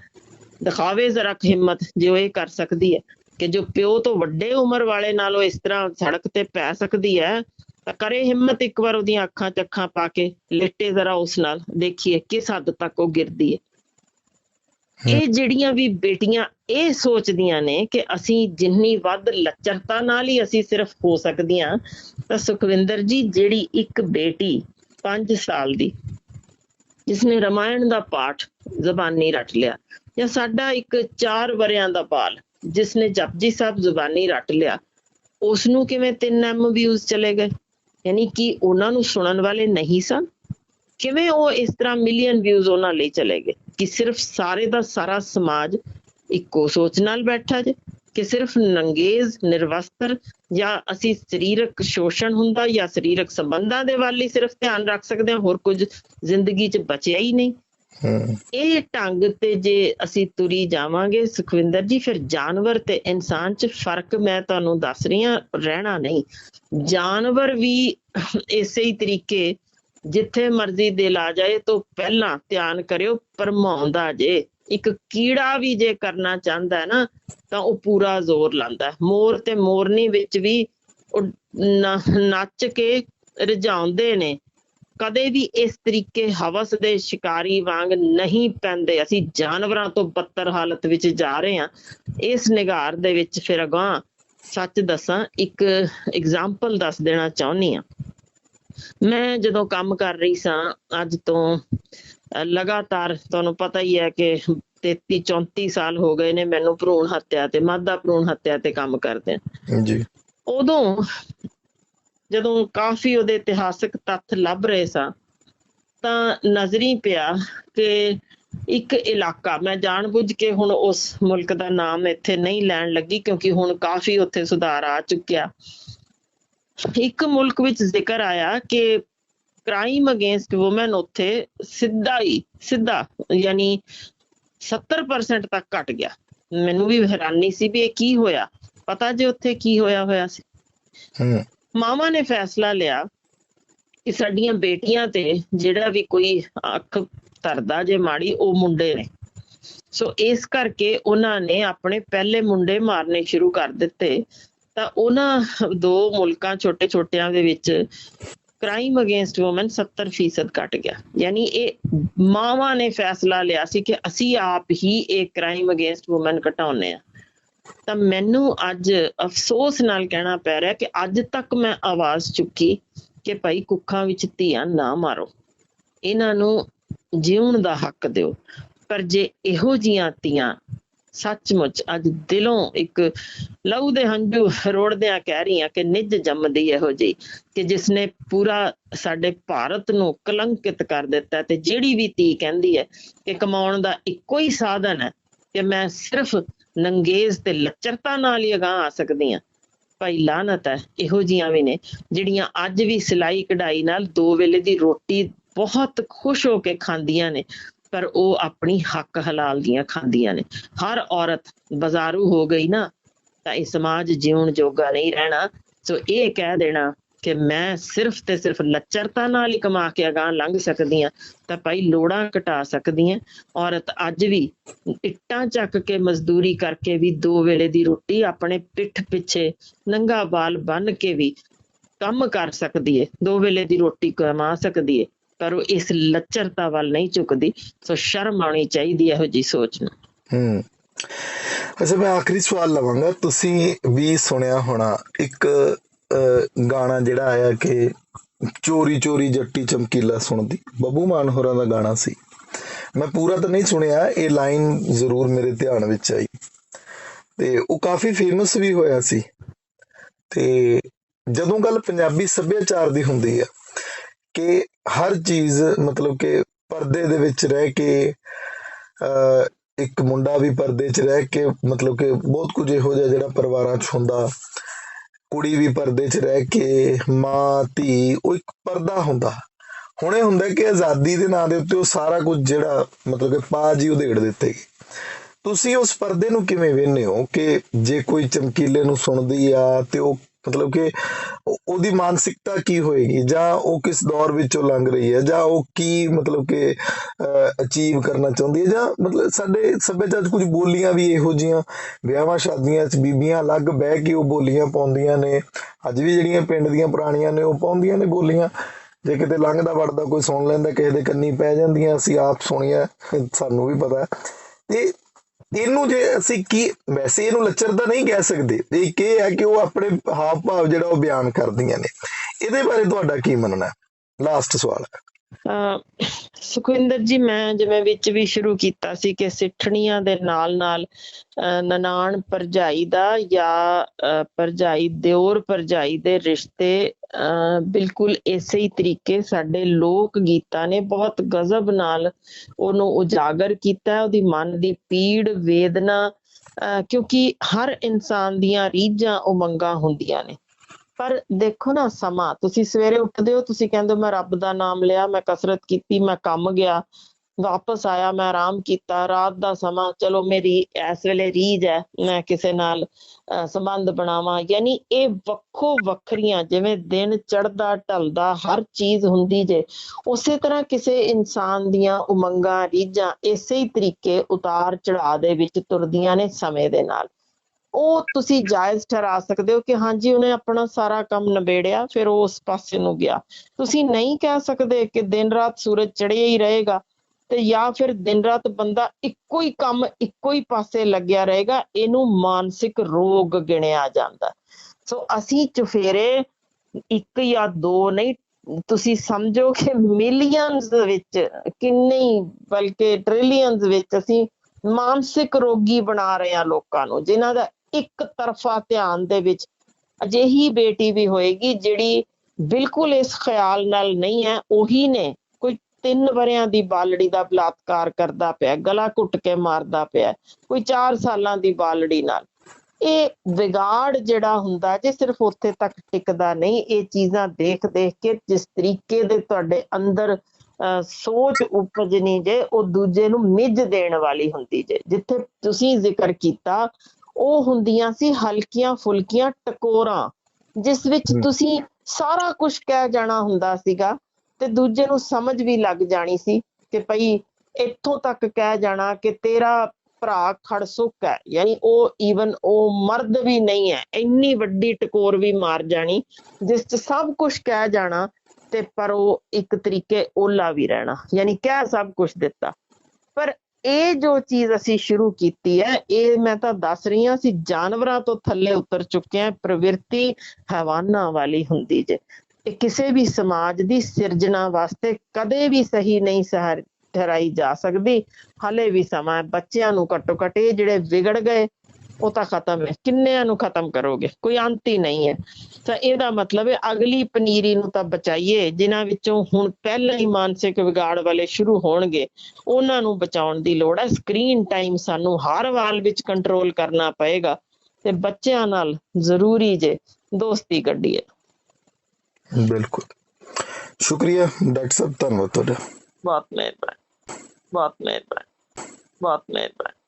S2: ਦਿਖਾਵੇ ਜ਼ਰਾ ਹਿੰਮਤ ਜੇ ਉਹ ਇਹ ਕਰ ਸਕਦੀ ਹੈ। ਕਿ ਜੋ ਪਿਓ ਤੋਂ ਵੱਡੇ ਉਮਰ ਵਾਲੇ ਨਾਲ ਉਹ ਇਸ ਤਰ੍ਹਾਂ ਸੜਕ ਤੇ ਪੈ ਸਕਦੀ ਹੈ ਤਾਂ ਕਰੇ ਹਿੰਮਤ ਇੱਕ ਵਾਰ ਉਹਦੀਆਂ ਅੱਖਾਂ 'ਚ ਅੱਖਾਂ ਪਾ ਕੇ ਲੇਟੇ ਜ਼ਰਾ ਉਸ ਨਾਲ ਦੇਖੀਏ ਕਿਸ ਹੱਦ ਤੱਕ ਉਹ ਗਿਰਦੀ ਹੈ। ਇਹ ਜਿਹੜੀਆਂ ਵੀ ਬੇਟੀਆਂ ਇਹ ਸੋਚਦੀਆਂ ਨੇ ਕਿ ਅਸੀਂ ਜਿੰਨੀ ਵੱਧ ਲੱਚਰਤਾ ਨਾਲ ਹੀ ਅਸੀਂ ਸਿਰਫ ਹੋ ਸਕਦੀਆਂ ਤਾਂ ਸੁਖਵਿੰਦਰ ਜੀ ਜਿਹੜੀ ਇੱਕ ਬੇਟੀ 5 ਸਾਲ ਦੀ ਜਿਸਨੇ ਰਮਾਇਣ ਦਾ ਪਾਠ ਜ਼ਬਾਨੀ ਰੱਟ ਲਿਆ ਜਾਂ ਸਾਡਾ ਇੱਕ 4 ਵਰਿਆਂ ਦਾ ਬਾਲ ਜਿਸਨੇ ਜਪਜੀ ਸਾਹਿਬ ਜ਼ੁਬਾਨੀ ਰੱਟ ਲਿਆ ਉਸ ਨੂੰ ਕਿਵੇਂ 3 ਐਮ ਵਿਊਜ਼ ਚਲੇ ਗਏ? ਯਾਨੀ ਕਿ ਉਹਨਾਂ ਨੂੰ ਸੁਣਨ ਵਾਲੇ ਨਹੀਂ ਸਨ? ਕਿਵੇਂ ਉਹ ਇਸ ਤਰ੍ਹਾਂ ਮਿਲੀਅਨ ਵਿਊਜ਼ ਉਹਨਾਂ ਲਈ ਚਲੇ ਗਏ? ਕਿ ਸਿਰਫ ਸਾਰੇ ਦਾ ਸਾਰਾ ਸਮਾਜ ਇੱਕੋ ਸੋਚ ਨਾਲ ਬੈਠਾ ਜੇ? ਕਿ ਸਿਰਫ ਨੰਗੇਜ਼, ਨਿਰਵਸਤਰ ਜਾਂ ਅਸੀਂ ਸਰੀਰਕ ਸ਼ੋਸ਼ਣ ਹੁੰਦਾ ਜਾਂ ਸਰੀਰਕ ਸੰਬੰਧਾਂ ਦੇ ਵੱਲ ਹੀ ਸਿਰਫ ਧਿਆਨ ਰੱਖ ਸਕਦੇ ਹਾਂ, ਹੋਰ ਕੁਝ ਜ਼ਿੰਦਗੀ 'ਚ ਬਚਿਆ ਹੀ ਨਹੀਂ? ਇਹ ਢੰਗ ਤੇ ਜੇ ਅਸੀਂ ਤੁਰੀ ਜਾਵਾਂਗੇ, ਸੁਖਵਿੰਦਰ ਜੀ, ਫਿਰ ਜਾਨਵਰ ਤੇ ਇਨਸਾਨ 'ਚ ਫ਼ਰਕ ਮੈਂ ਤੁਹਾਨੂੰ ਦੱਸ ਰਹੀ ਹਾਂ, ਰਹਿਣਾ ਨਹੀਂ। ਜਾਨਵਰ ਵੀ ਇਸੇ ਹੀ ਤਰੀਕੇ, ਜਿੱਥੇ ਮਰਜ਼ੀ ਦਿਲ ਆ ਜਾਏ ਤੋਂ ਪਹਿਲਾਂ ਧਿਆਨ ਕਰਿਓ ਪਰਮਾਉਂਦਾ ਜੇ। ਇੱਕ ਕੀੜਾ ਵੀ ਜੇ ਕਰਨਾ ਚਾਹੁੰਦਾ ਹੈ ਨਾ, ਤਾਂ ਉਹ ਪੂਰਾ ਜ਼ੋਰ ਲਾਉਂਦਾ ਹੈ। ਮੋਰ ਤੇ ਮੋਰਨੀ ਵਿੱਚ ਵੀ ਨੱਚ ਕੇ ਰਜਾਉਂਦੇ ਨੇ। ਕਦੇ ਵੀ ਇਸ ਤਰੀਕੇ ਹਵਸ ਦੇ ਸ਼ਿਕਾਰੀ ਵਾਂਗ ਨਹੀਂ ਪੈਂਦੇ। ਅਸੀਂ ਜਾਨਵਰਾਂ ਤੋਂ ਬੱਤਰ ਹਾਲਤ ਵਿੱਚ ਜਾ ਰਹੇ ਹਾਂ। ਇਸ ਨਿਗਾਰ ਦੇ ਵਿੱਚ ਫਿਰ ਅਗਾਂਹ ਸੱਚ ਦੱਸਾਂ ਇੱਕ ਐਗਜ਼ਾਮਪਲ ਦੱਸ ਦੇਣਾ ਚਾਹੁੰਦੀ ਆ ਮੈਂ ਜਦੋਂ ਕੰਮ ਕਰ ਰਹੀ ਸਾਂ ਅੱਜ ਤੋਂ ਲਗਾਤਾਰ ਤੁਹਾਨੂੰ ਪਤਾ ਹੀ ਹੈ ਕਿ 33 34 ਸਾਲ ਹੋ ਗਏ ਨੇ ਮੈਨੂੰ ਭਰੂਣ ਹੱਤਿਆ ਤੇ ਮਾਦਾ ਭਰੂਣ ਹੱਤਿਆ ਤੇ ਕੰਮ ਕਰਦੇ
S1: ਜੀ।
S2: ਉਦੋਂ ਜਦੋਂ ਕਾਫੀ ਉਹਦੇ ਇਤਿਹਾਸਕ ਤੱਥ ਲੱਭ ਰਹੇ ਸਾਂ, ਤਾਂ ਨਜ਼ਰੀ ਪਿਆ ਕਿ ਇੱਕ ਇਲਾਕਾ, ਮੈਂ ਜਾਣਬੁੱਝ ਕੇ ਹੁਣ ਉਸ ਮੁਲਕ ਦਾ ਨਾਮ ਇੱਥੇ ਨਹੀਂ ਲੈਣ ਲੱਗੀ ਕਿਉਂਕਿ ਹੁਣ ਕਾਫੀ ਉੱਥੇ ਸੁਧਾਰ ਆ ਚੁੱਕਿਆ। ਇੱਕ ਮੁਲਕ ਵਿੱਚ ਜ਼ਿਕਰ ਆਇਆ ਕਿ ਕ੍ਰਾਈਮ ਅਗੇਂਸਟ ਔਮਨ ਉੱਥੇ ਸਿੱਧਾ ਹੀ, ਸਿੱਧਾ ਯਾਨੀ 70% ਤੱਕ ਘਟ ਗਿਆ। ਮੈਨੂੰ ਵੀ ਹੈਰਾਨੀ ਸੀ ਵੀ ਇਹ ਕੀ ਹੋਇਆ? ਪਤਾ ਜੇ ਉੱਥੇ ਕੀ ਹੋਇਆ ਹੋਇਆ ਸੀ? ਮਾਵਾਂ ਨੇ ਫੈਸਲਾ ਲਿਆ ਕਿ ਸਾਡੀਆਂ ਬੇਟੀਆਂ ਤੇ ਜਿਹੜਾ ਵੀ ਕੋਈ ਅੱਖ ਧਰਦਾ ਜੇ ਮਾੜੀ, ਉਹ ਮੁੰਡੇ ਨੇ। ਸੋ ਇਸ ਕਰਕੇ ਉਹਨਾਂ ਨੇ ਆਪਣੇ ਪਹਿਲੇ ਮੁੰਡੇ ਮਾਰਨੇ ਸ਼ੁਰੂ ਕਰ ਦਿੱਤੇ। ਤਾਂ ਉਹਨਾਂ ਦੋ ਮੁਲਕਾਂ ਛੋਟੇ ਛੋਟਿਆਂ ਦੇ ਵਿੱਚ ਕ੍ਰਾਈਮ ਅਗੇਂਸਟ ਔਮਨ 70% ਘਟ ਗਿਆ। ਯਾਨੀ ਇਹ ਮਾਵਾਂ ਨੇ ਫੈਸਲਾ ਲਿਆ ਸੀ ਕਿ ਅਸੀਂ ਆਪ ਹੀ ਇਹ ਕ੍ਰਾਈਮ ਅਗੇਂਸਟ ਔਮਨ ਘਟਾਉਨੇ ਆ ਤਾਂ ਮੈਨੂੰ ਅੱਜ ਅਫਸੋਸ ਨਾਲ ਕਹਿਣਾ ਪੈ ਰਿਹਾ ਕਿ ਅੱਜ ਤੱਕ ਮੈਂ ਆਵਾਜ਼ ਚੁੱਕੀ ਕਿ ਭਾਈ ਕੁੱਖਾਂ ਵਿੱਚ ਧੀਆਂ ਨਾ ਮਾਰੋ। ਇਹਨਾਂ ਨੂੰ ਜਿਉਣ ਦਾ ਹੱਕ ਦਿਓ। ਪਰ ਜੇ ਇਹੋ ਜੀਆਂ ਧੀਆਂ ਸੱਚਮੁੱਚ ਅੱਜ ਦਿਲੋਂ ਇੱਕ ਲਹੂ ਦੇ ਹੰਝੂ ਰੋੜਦਿਆਂ ਕਹਿ ਰਹੀ ਰਹੀਆਂ ਕਿ ਨਿੱਜ ਜੰਮਦੀ ਇਹੋ ਜਿਹੀ ਕਿ ਜਿਸਨੇ ਪੂਰਾ ਸਾਡੇ ਭਾਰਤ ਨੂੰ ਕਲੰਕਿਤ ਕਰ ਦਿੱਤਾ ਤੇ ਜਿਹੜੀ ਵੀ ਧੀ ਕਹਿੰਦੀ ਹੈ ਕਿ ਕਮਾਉਣ ਦਾ ਇੱਕੋ ਹੀ ਸਾਧਨ ਹੈ ਕਿ ਮੈਂ ਸਿਰਫ ਨੰਗੇਜ਼ ਤੇ ਲੱਚਰਤਾ ਨਾਲ ਹੀ ਅਗਾਂਹ ਆ ਸਕਦੀਆਂ। ਭਾਈ ਲਾਨਤ ਹੈ, ਇਹੋ ਜੀਆਂ ਵੀ ਨੇ, ਜਿਹੜੀਆਂ ਅੱਜ ਵੀ ਸਿਲਾਈ ਕਢਾਈ ਨਾਲ ਦੋ ਵੇਲੇ ਦੀ ਰੋਟੀ ਬਹੁਤ ਖੁਸ਼ ਹੋ ਕੇ ਖਾਂਦੀਆਂ ਨੇ, ਪਰ ਉਹ ਆਪਣੀ ਹੱਕ ਹਲਾਲ ਦੀਆਂ ਖਾਂਦੀਆਂ ਨੇ। ਹਰ ਔਰਤ ਬਾਜ਼ਾਰੂ ਹੋ ਗਈ ਨਾ, ਤਾਂ ਇਹ ਸਮਾਜ ਜਿਉਣ ਜੋਗਾ ਨਹੀਂ ਰਹਿਣਾ। ਸੋ ਇਹ ਕਹਿ ਦੇਣਾ ਕਿ ਮੈਂ ਸਿਰਫ ਤੇ ਸਿਰਫ ਲੱਚਰਤਾ ਨਾਲ ਹੀ ਕਮਾ ਕੇ ਅਗਾਂਹ ਲੰਘ ਸਕਦੀ ਹਾਂ, ਤਾਂ ਭਾਈ ਲੋੜਾਂ ਘਟਾ ਸਕਦੀ ਹੈ। ਔਰਤ ਅੱਜ ਵੀ ਇੱਟਾਂ ਚੱਕ ਕੇ ਮਜ਼ਦੂਰੀ ਕਰਕੇ ਵੀ ਦੋ ਵੇਲੇ ਦੀ ਰੋਟੀ ਆਪਣੇ ਪਿੱਠ ਪਿੱਛੇ ਨੰਗਾ ਬਾਲ ਬੰਨ ਕੇ ਵੀ ਕੰਮ ਕਰ ਸਕਦੀ ਹੈ ਦੋ ਵੇਲੇ ਦੀ ਰੋਟੀ ਕਮਾ ਸਕਦੀ ਹੈ ਪਰ ਉਹ ਇਸ ਲੱਚਰਤਾ ਵੱਲ ਨਹੀਂ ਝੁਕਦੀ। ਸੋ ਸ਼ਰਮ ਆਉਣੀ ਚਾਹੀਦੀ ਇਹੋ ਜੀ ਸੋਚ ਨੂੰ।
S1: ਹੂੰ। ਅੱਛਾ, ਮੈਂ ਆਖਰੀ ਸਵਾਲ ਲਵਾਂਗਾ। ਤੁਸੀਂ ਵੀ ਸੁਣਿਆ ਹੋਣਾ, ਇੱਕ ਗਾਣਾ ਜਿਹੜਾ ਆਇਆ ਕਿ ਚੋਰੀ ਚੋਰੀ ਜੱਟੀ ਚਮਕੀਲਾ ਸੁਣਦੀ। ਬੱਬੂ ਮਾਨ ਹੋਰਾਂ ਦਾ ਗਾਣਾ ਸੀ। ਮੈਂ ਪੂਰਾ ਤਾਂ ਨਹੀਂ ਸੁਣਿਆ ਇਹ ਲਾਈਨ ਜ਼ਰੂਰ ਮੇਰੇ ਧਿਆਨ ਵਿੱਚ ਆਈ। ਤੇ ਉਹ ਕਾਫੀ ਫੇਮਸ ਵੀ ਹੋਇਆ ਸੀ। ਤੇ ਜਦੋਂ ਗੱਲ ਪੰਜਾਬੀ ਸੱਭਿਆਚਾਰ ਦੀ ਹੁੰਦੀ ਆ ਕਿ ਹਰ ਚੀਜ਼ ਮਤਲਬ ਕਿ ਪਰਦੇ ਦੇ ਵਿੱਚ ਰਹਿ ਕੇ ਅਹ, ਇੱਕ ਮੁੰਡਾ ਵੀ ਪਰਦੇ 'ਚ ਰਹਿ ਕੇ ਮਤਲਬ ਕਿ ਬਹੁਤ ਕੁਝ ਇਹੋ ਜਿਹਾ ਜਿਹੜਾ ਪਰਿਵਾਰਾਂ 'ਚ ਹੁੰਦਾ ਕੁੜੀ ਵੀ ਪਰਦੇ 'ਚ ਰਹਿ ਕੇ ਮਾਂ, ਧੀ, ਉਹ ਇੱਕ ਪਰਦਾ ਹੁੰਦਾ। ਹੁਣ ਇਹ ਹੁੰਦਾ ਕਿ ਆਜ਼ਾਦੀ ਦੇ ਨਾਂ ਦੇ ਉੱਤੇ ਉਹ ਸਾਰਾ ਕੁਝ ਜਿਹੜਾ ਮਤਲਬ ਕਿ ਪਾ ਜੀ ਉਧੇੜ ਦਿੱਤੇ ਗਏ। ਤੁਸੀਂ ਉਸ ਪਰਦੇ ਨੂੰ ਕਿਵੇਂ ਵੇਖਦੇ ਹੋ ਕਿ ਜੇ ਕੋਈ ਚਮਕੀਲੇ ਨੂੰ ਸੁਣਦੀ ਆ ਤੇ ਉਹ ਮਤਲਬ ਕਿ ਉਹਦੀ ਮਾਨਸਿਕਤਾ ਕੀ ਹੋਏਗੀ? ਜਾਂ ਉਹ ਕਿਸ ਦੌਰ ਵਿੱਚੋਂ ਲੰਘ ਰਹੀ ਹੈ? ਜਾਂ ਉਹ ਕੀ ਮਤਲਬ ਕਿ ਅਚੀਵ ਕਰਨਾ ਚਾਹੁੰਦੀ ਹੈ? ਜਾਂ ਮਤਲਬ ਸਾਡੇ ਸੱਭਿਆਚਾਰ ਕੁਝ ਬੋਲੀਆਂ ਵੀ ਇਹੋ ਜੀਆਂ ਵਿਆਹਾਂ, ਸ਼ਾਦੀਆਂ 'ਚ ਬੀਬੀਆਂ ਅਲੱਗ ਬਹਿ ਕੇ ਉਹ ਬੋਲੀਆਂ ਪਾਉਂਦੀਆਂ ਨੇ। ਅੱਜ ਵੀ ਜਿਹੜੀਆਂ ਪਿੰਡ ਦੀਆਂ ਪੁਰਾਣੀਆਂ ਨੇ, ਉਹ ਪਾਉਂਦੀਆਂ ਨੇ ਬੋਲੀਆਂ। ਜੇ ਕਿਤੇ ਲੰਘਦਾ ਵੜਦਾ ਕੋਈ ਸੁਣ ਲੈਂਦਾ, ਕਿਸੇ ਦੇ ਕੰਨੀ ਪੈ ਜਾਂਦੀਆਂ, ਅਸੀਂ ਆਪ ਸੁਣੀਆਂ, ਸਾਨੂੰ ਵੀ ਪਤਾ। ਤੇ ਇਹਨੂੰ ਜੇ ਅਸੀਂ ਕੀ, ਵੈਸੇ ਇਹਨੂੰ ਲੱਚਰ ਤਾਂ ਨਹੀਂ ਕਹਿ ਸਕਦੇ ਇਹ ਕੀ ਹੈ ਕਿ ਉਹ ਆਪਣੇ ਹਾਵ ਭਾਵ ਜਿਹੜਾ ਉਹ ਬਿਆਨ ਕਰਦੀਆਂ ਨੇ। ਇਹਦੇ ਬਾਰੇ ਤੁਹਾਡਾ ਕੀ ਮੰਨਣਾ ਲਾਸਟ ਸਵਾਲ ਹੈ।
S2: ਅਹ ਸੁਖਵਿੰਦਰ ਜੀ, ਮੈਂ ਜਿਵੇਂ ਵਿੱਚ ਵੀ ਸ਼ੁਰੂ ਕੀਤਾ ਸੀ ਕਿ ਸਿੱਠਣੀਆਂ ਦੇ ਨਾਲ ਨਾਲ ਨਨਾਣ ਭਰਜਾਈ ਦਾ ਜਾਂ, ਅਹ ਭਰਜਾਈ, ਦਿਓਰ ਭਰਜਾਈ ਦੇ ਰਿਸ਼ਤੇ, ਅਹ ਬਿਲਕੁਲ ਇਸੇ ਹੀ ਤਰੀਕੇ ਸਾਡੇ ਲੋਕ ਗੀਤਾਂ ਨੇ ਬਹੁਤ ਗਜ਼ਬ ਨਾਲ ਉਹਨੂੰ ਉਜਾਗਰ ਕੀਤਾ, ਉਹਦੀ ਮਨ ਦੀ ਪੀੜ, ਵੇਦਨਾ, ਅਹ ਕਿਉਂਕਿ ਹਰ ਇਨਸਾਨ ਦੀਆਂ ਰੀਝਾਂ ਉਮੰਗਾਂ ਹੁੰਦੀਆਂ ਨੇ। ਪਰ ਦੇਖੋ ਨਾ ਸਮਾਂ, ਤੁਸੀਂ ਸਵੇਰੇ ਉੱਠਦੇ ਹੋ, ਤੁਸੀਂ ਕਹਿੰਦੇ ਹੋ, ਮੈਂ ਰੱਬ ਦਾ ਨਾਮ ਲਿਆ, ਮੈਂ ਕਸਰਤ ਕੀਤੀ, ਮੈਂ ਕੰਮ ਗਿਆ, ਵਾਪਸ ਆਇਆ, ਮੈਂ ਆਰਾਮ ਕੀਤਾ, ਰਾਤ ਦਾ ਸਮਾਂ, ਚਲੋ ਮੇਰੀ ਇਸ ਵੇਲੇ ਰੀਝ ਹੈ, ਮੈਂ ਕਿਸੇ ਨਾਲ ਸੰਬੰਧ ਬਣਾਵਾਂ। ਯਾਨੀ ਇਹ ਵੱਖੋ ਵੱਖਰੀਆਂ ਜਿਵੇਂ ਦਿਨ ਚੜਦਾ ਢਲਦਾ, ਹਰ ਚੀਜ਼ ਹੁੰਦੀ ਜੇ, ਉਸੇ ਤਰ੍ਹਾਂ ਕਿਸੇ ਇਨਸਾਨ ਦੀਆਂ ਉਮੰਗਾਂ, ਰੀਝਾਂ, ਇਸੇ ਹੀ ਤਰੀਕੇ ਉਤਾਰ ਚੜਾਅ ਦੇ ਵਿੱਚ ਤੁਰਦੀਆਂ ਨੇ ਸਮੇਂ ਦੇ ਨਾਲ। ਉਹ ਤੁਸੀਂ ਜਾਇਜ਼ ਠਹਿਰਾ ਸਕਦੇ ਹੋ ਕਿ ਹਾਂਜੀ, ਉਹਨੇ ਆਪਣਾ ਸਾਰਾ ਕੰਮ ਨਿਬੇੜਿਆ, ਫਿਰ ਉਹ ਉਸ ਪਾਸੇ ਨੂੰ ਗਿਆ। ਤੁਸੀਂ ਨਹੀਂ ਕਹਿ ਸਕਦੇ ਕਿ ਦਿਨ ਰਾਤ ਸੂਰਜ ਚੜ੍ਹਿਆ ਹੀ ਰਹੇਗਾ ਤੇ ਜਾਂ ਫਿਰ ਦਿਨ ਰਾਤ ਬੰਦਾ ਇੱਕੋ ਹੀ ਕੰਮ ਇੱਕੋ ਹੀ ਪਾਸੇ ਲੱਗਿਆ ਰਹੇਗਾ, ਇਹਨੂੰ ਮਾਨਸਿਕ ਰੋਗ ਗਿਣਿਆ ਜਾਂਦਾ। ਸੋ ਅਸੀਂ ਚੁਫੇਰੇ ਇੱਕ ਜਾਂ ਦੋ ਨਹੀਂ, ਤੁਸੀਂ ਸਮਝੋ ਕਿ ਮਿਲੀਅਨਸ ਵਿੱਚ, ਕਿੰਨੇ ਹੀ ਬਲਕਿ ਟ੍ਰਿਲੀਅਨਸ ਵਿੱਚ ਅਸੀਂ ਮਾਨਸਿਕ ਰੋਗੀ ਬਣਾ ਰਹੇ ਹਾਂ ਲੋਕਾਂ ਨੂੰ, ਜਿਨ੍ਹਾਂ ਦਾ ਇੱਕ ਤਰਫਾ ਧਿਆਨ ਦੇ ਵਿੱਚ ਅਜਿਹੀ ਬੇਟੀ ਵੀ ਹੋਏਗੀ ਜਿਹੜੀ ਬਿਲਕੁਲ ਇਸ ਖਿਆਲ ਨਾਲ ਨਹੀਂ ਹੈ ਉਹੀ ਨੇ ਕੋਈ ਤਿੰਨ ਵਰਿਆਂ ਦੀ ਬਾਲੜੀ ਦਾ ਬਲਾਤਕਾਰ ਕਰਦਾ ਪਿਆ ਗਲਾ ਘੁੱਟ ਕੇ ਮਾਰਦਾ ਪਿਆ ਕੋਈ 4 ਸਾਲਾਂ ਦੀ ਬਾਲੜੀ ਨਾਲ। ਇਹ ਵਿਗਾੜ ਜਿਹੜਾ ਹੁੰਦਾ ਜੇ ਸਿਰਫ ਉੱਥੇ ਤੱਕ ਟਿਕਦਾ ਨਹੀਂ ਇਹ ਚੀਜ਼ਾਂ ਦੇਖ ਦੇਖ ਕੇ ਜਿਸ ਤਰੀਕੇ ਦੇ ਤੁਹਾਡੇ ਅੰਦਰ ਅਹ, ਸੋਚ ਉਪਜਣੀ ਜੇ ਉਹ ਦੂਜੇ ਨੂੰ ਮਿੱਝ ਦੇਣ ਵਾਲੀ ਹੁੰਦੀ ਜੇ। ਜਿੱਥੇ ਤੁਸੀਂ ਜ਼ਿਕਰ ਕੀਤਾ ਉਹ ਹੁੰਦੀਆਂ ਸੀ ਹਲਕੀਆਂ ਫੁਲਕੀਆਂ ਟਕੋਰਾਂ ਜਿਸ ਵਿੱਚ। ਤੁਸੀਂ ਸਾਰਾ ਕੁਝ ਕਹਿ ਜਾਣਾ ਹੁੰਦਾ ਸੀਗਾ ਤੇ ਦੂਜੇ ਨੂੰ ਸਮਝ ਵੀ ਲੱਗ ਜਾਣੀ ਸੀ ਕਿ ਭਈ ਇੱਥੋਂ ਤੱਕ ਕਹਿ ਜਾਣਾ ਕਿ ਤੇਰਾ ਭਰਾ ਖੜਸੁੱਕ ਹੈ ਯਾਨੀ ਉਹ ਈਵਨ ਉਹ ਮਰਦ ਵੀ ਨਹੀਂ ਹੈ ਇੰਨੀ ਵੱਡੀ ਟਕੋਰ ਵੀ ਮਾਰ ਜਾਣੀ ਜਿਸ ਚ ਸਭ ਕੁਝ ਕਹਿ ਜਾਣਾ ਤੇ ਪਰ ਉਹ ਇੱਕ ਤਰੀਕੇ ਓਲਾ ਵੀ ਰਹਿਣਾ ਯਾਨੀ ਕਹਿ ਸਭ ਕੁਝ ਦਿੱਤਾ ਪਰ ਇਹ ਜੋ ਚੀਜ਼ ਅਸੀਂ ਸ਼ੁਰੂ ਕੀਤੀ ਹੈ, ਇਹ ਮੈਂ ਤਾਂ ਦੱਸ ਰਹੀ ਹਾਂ, ਅਸੀਂ ਜਾਨਵਰਾਂ ਤੋਂ ਥੱਲੇ ਉਤਰ ਚੁੱਕੇ ਹਾਂ, ਪ੍ਰਵਿਰਤੀ ਹੈਵਾਨਾਂ ਵਾਲੀ ਹੁੰਦੀ ਜੇ। ਇਹ ਕਿਸੇ ਵੀ ਸਮਾਜ ਦੀ ਸਿਰਜਣਾ ਵਾਸਤੇ ਕਦੇ ਵੀ ਸਹੀ ਨਹੀਂ ਸਹਰ ਠਹਿਰਾਈ ਜਾ ਸਕਦੀ। ਹਲੇ ਵੀ ਸਮਾਂ ਬੱਚਿਆਂ ਨੂੰ ਘੱਟੋ ਘੱਟ ਇਹ ਜਿਹੜੇ ਵਿਗੜ ਗਏ ਉਹ ਤਾਂ ਖਤਮ ਹੈ ਕਿੰਨਿਆਂ ਨੂੰ ਖਤਮ ਕਰੋਗੇ? ਕੋਈ ਅੰਤ ਹੀ ਨਹੀਂ ਹੈ। ਤਾਂ ਇਹਦਾ ਮਤਲਬ ਹੈ ਅਗਲੀ ਪਨੀਰੀ ਨੂੰ ਤਾਂ ਬਚਾਈਏ ਜਿਨ੍ਹਾਂ ਵਿੱਚੋਂ ਹੁਣ ਪਹਿਲਾਂ ਹੀ ਮਾਨਸਿਕ ਵਿਗਾੜ ਵਾਲੇ ਸ਼ੁਰੂ ਹੋਣਗੇ ਉਹਨਾਂ ਨੂੰ ਬਚਾਉਣ ਦੀ ਲੋੜ ਹੈ। ਸਕਰੀਨ ਟਾਈਮ ਸਾਨੂੰ ਹਰ ਵਾਲ ਵਿੱਚ ਕੰਟਰੋਲ ਕਰਨਾ ਪਏਗਾ ਤੇ ਬੱਚਿਆਂ ਨਾਲ ਜ਼ਰੂਰੀ ਜੇ ਦੋਸਤੀ ਕੱਢੀਏ।
S1: ਬਿਲਕੁਲ। ਸ਼ੁਕਰੀਆ ਡਾਕਟਰ ਸਾਹਿਬ ਧੰਨਵਾਦ ਤੁਹਾਡਾ।
S2: ਬਹੁਤ ਮਿਹਰਬਾਨੀ ਬਹੁਤ ਮਿਹਰਬਾਨੀ ਬਹੁਤ ਮਿਹਰਬਾਨੀ।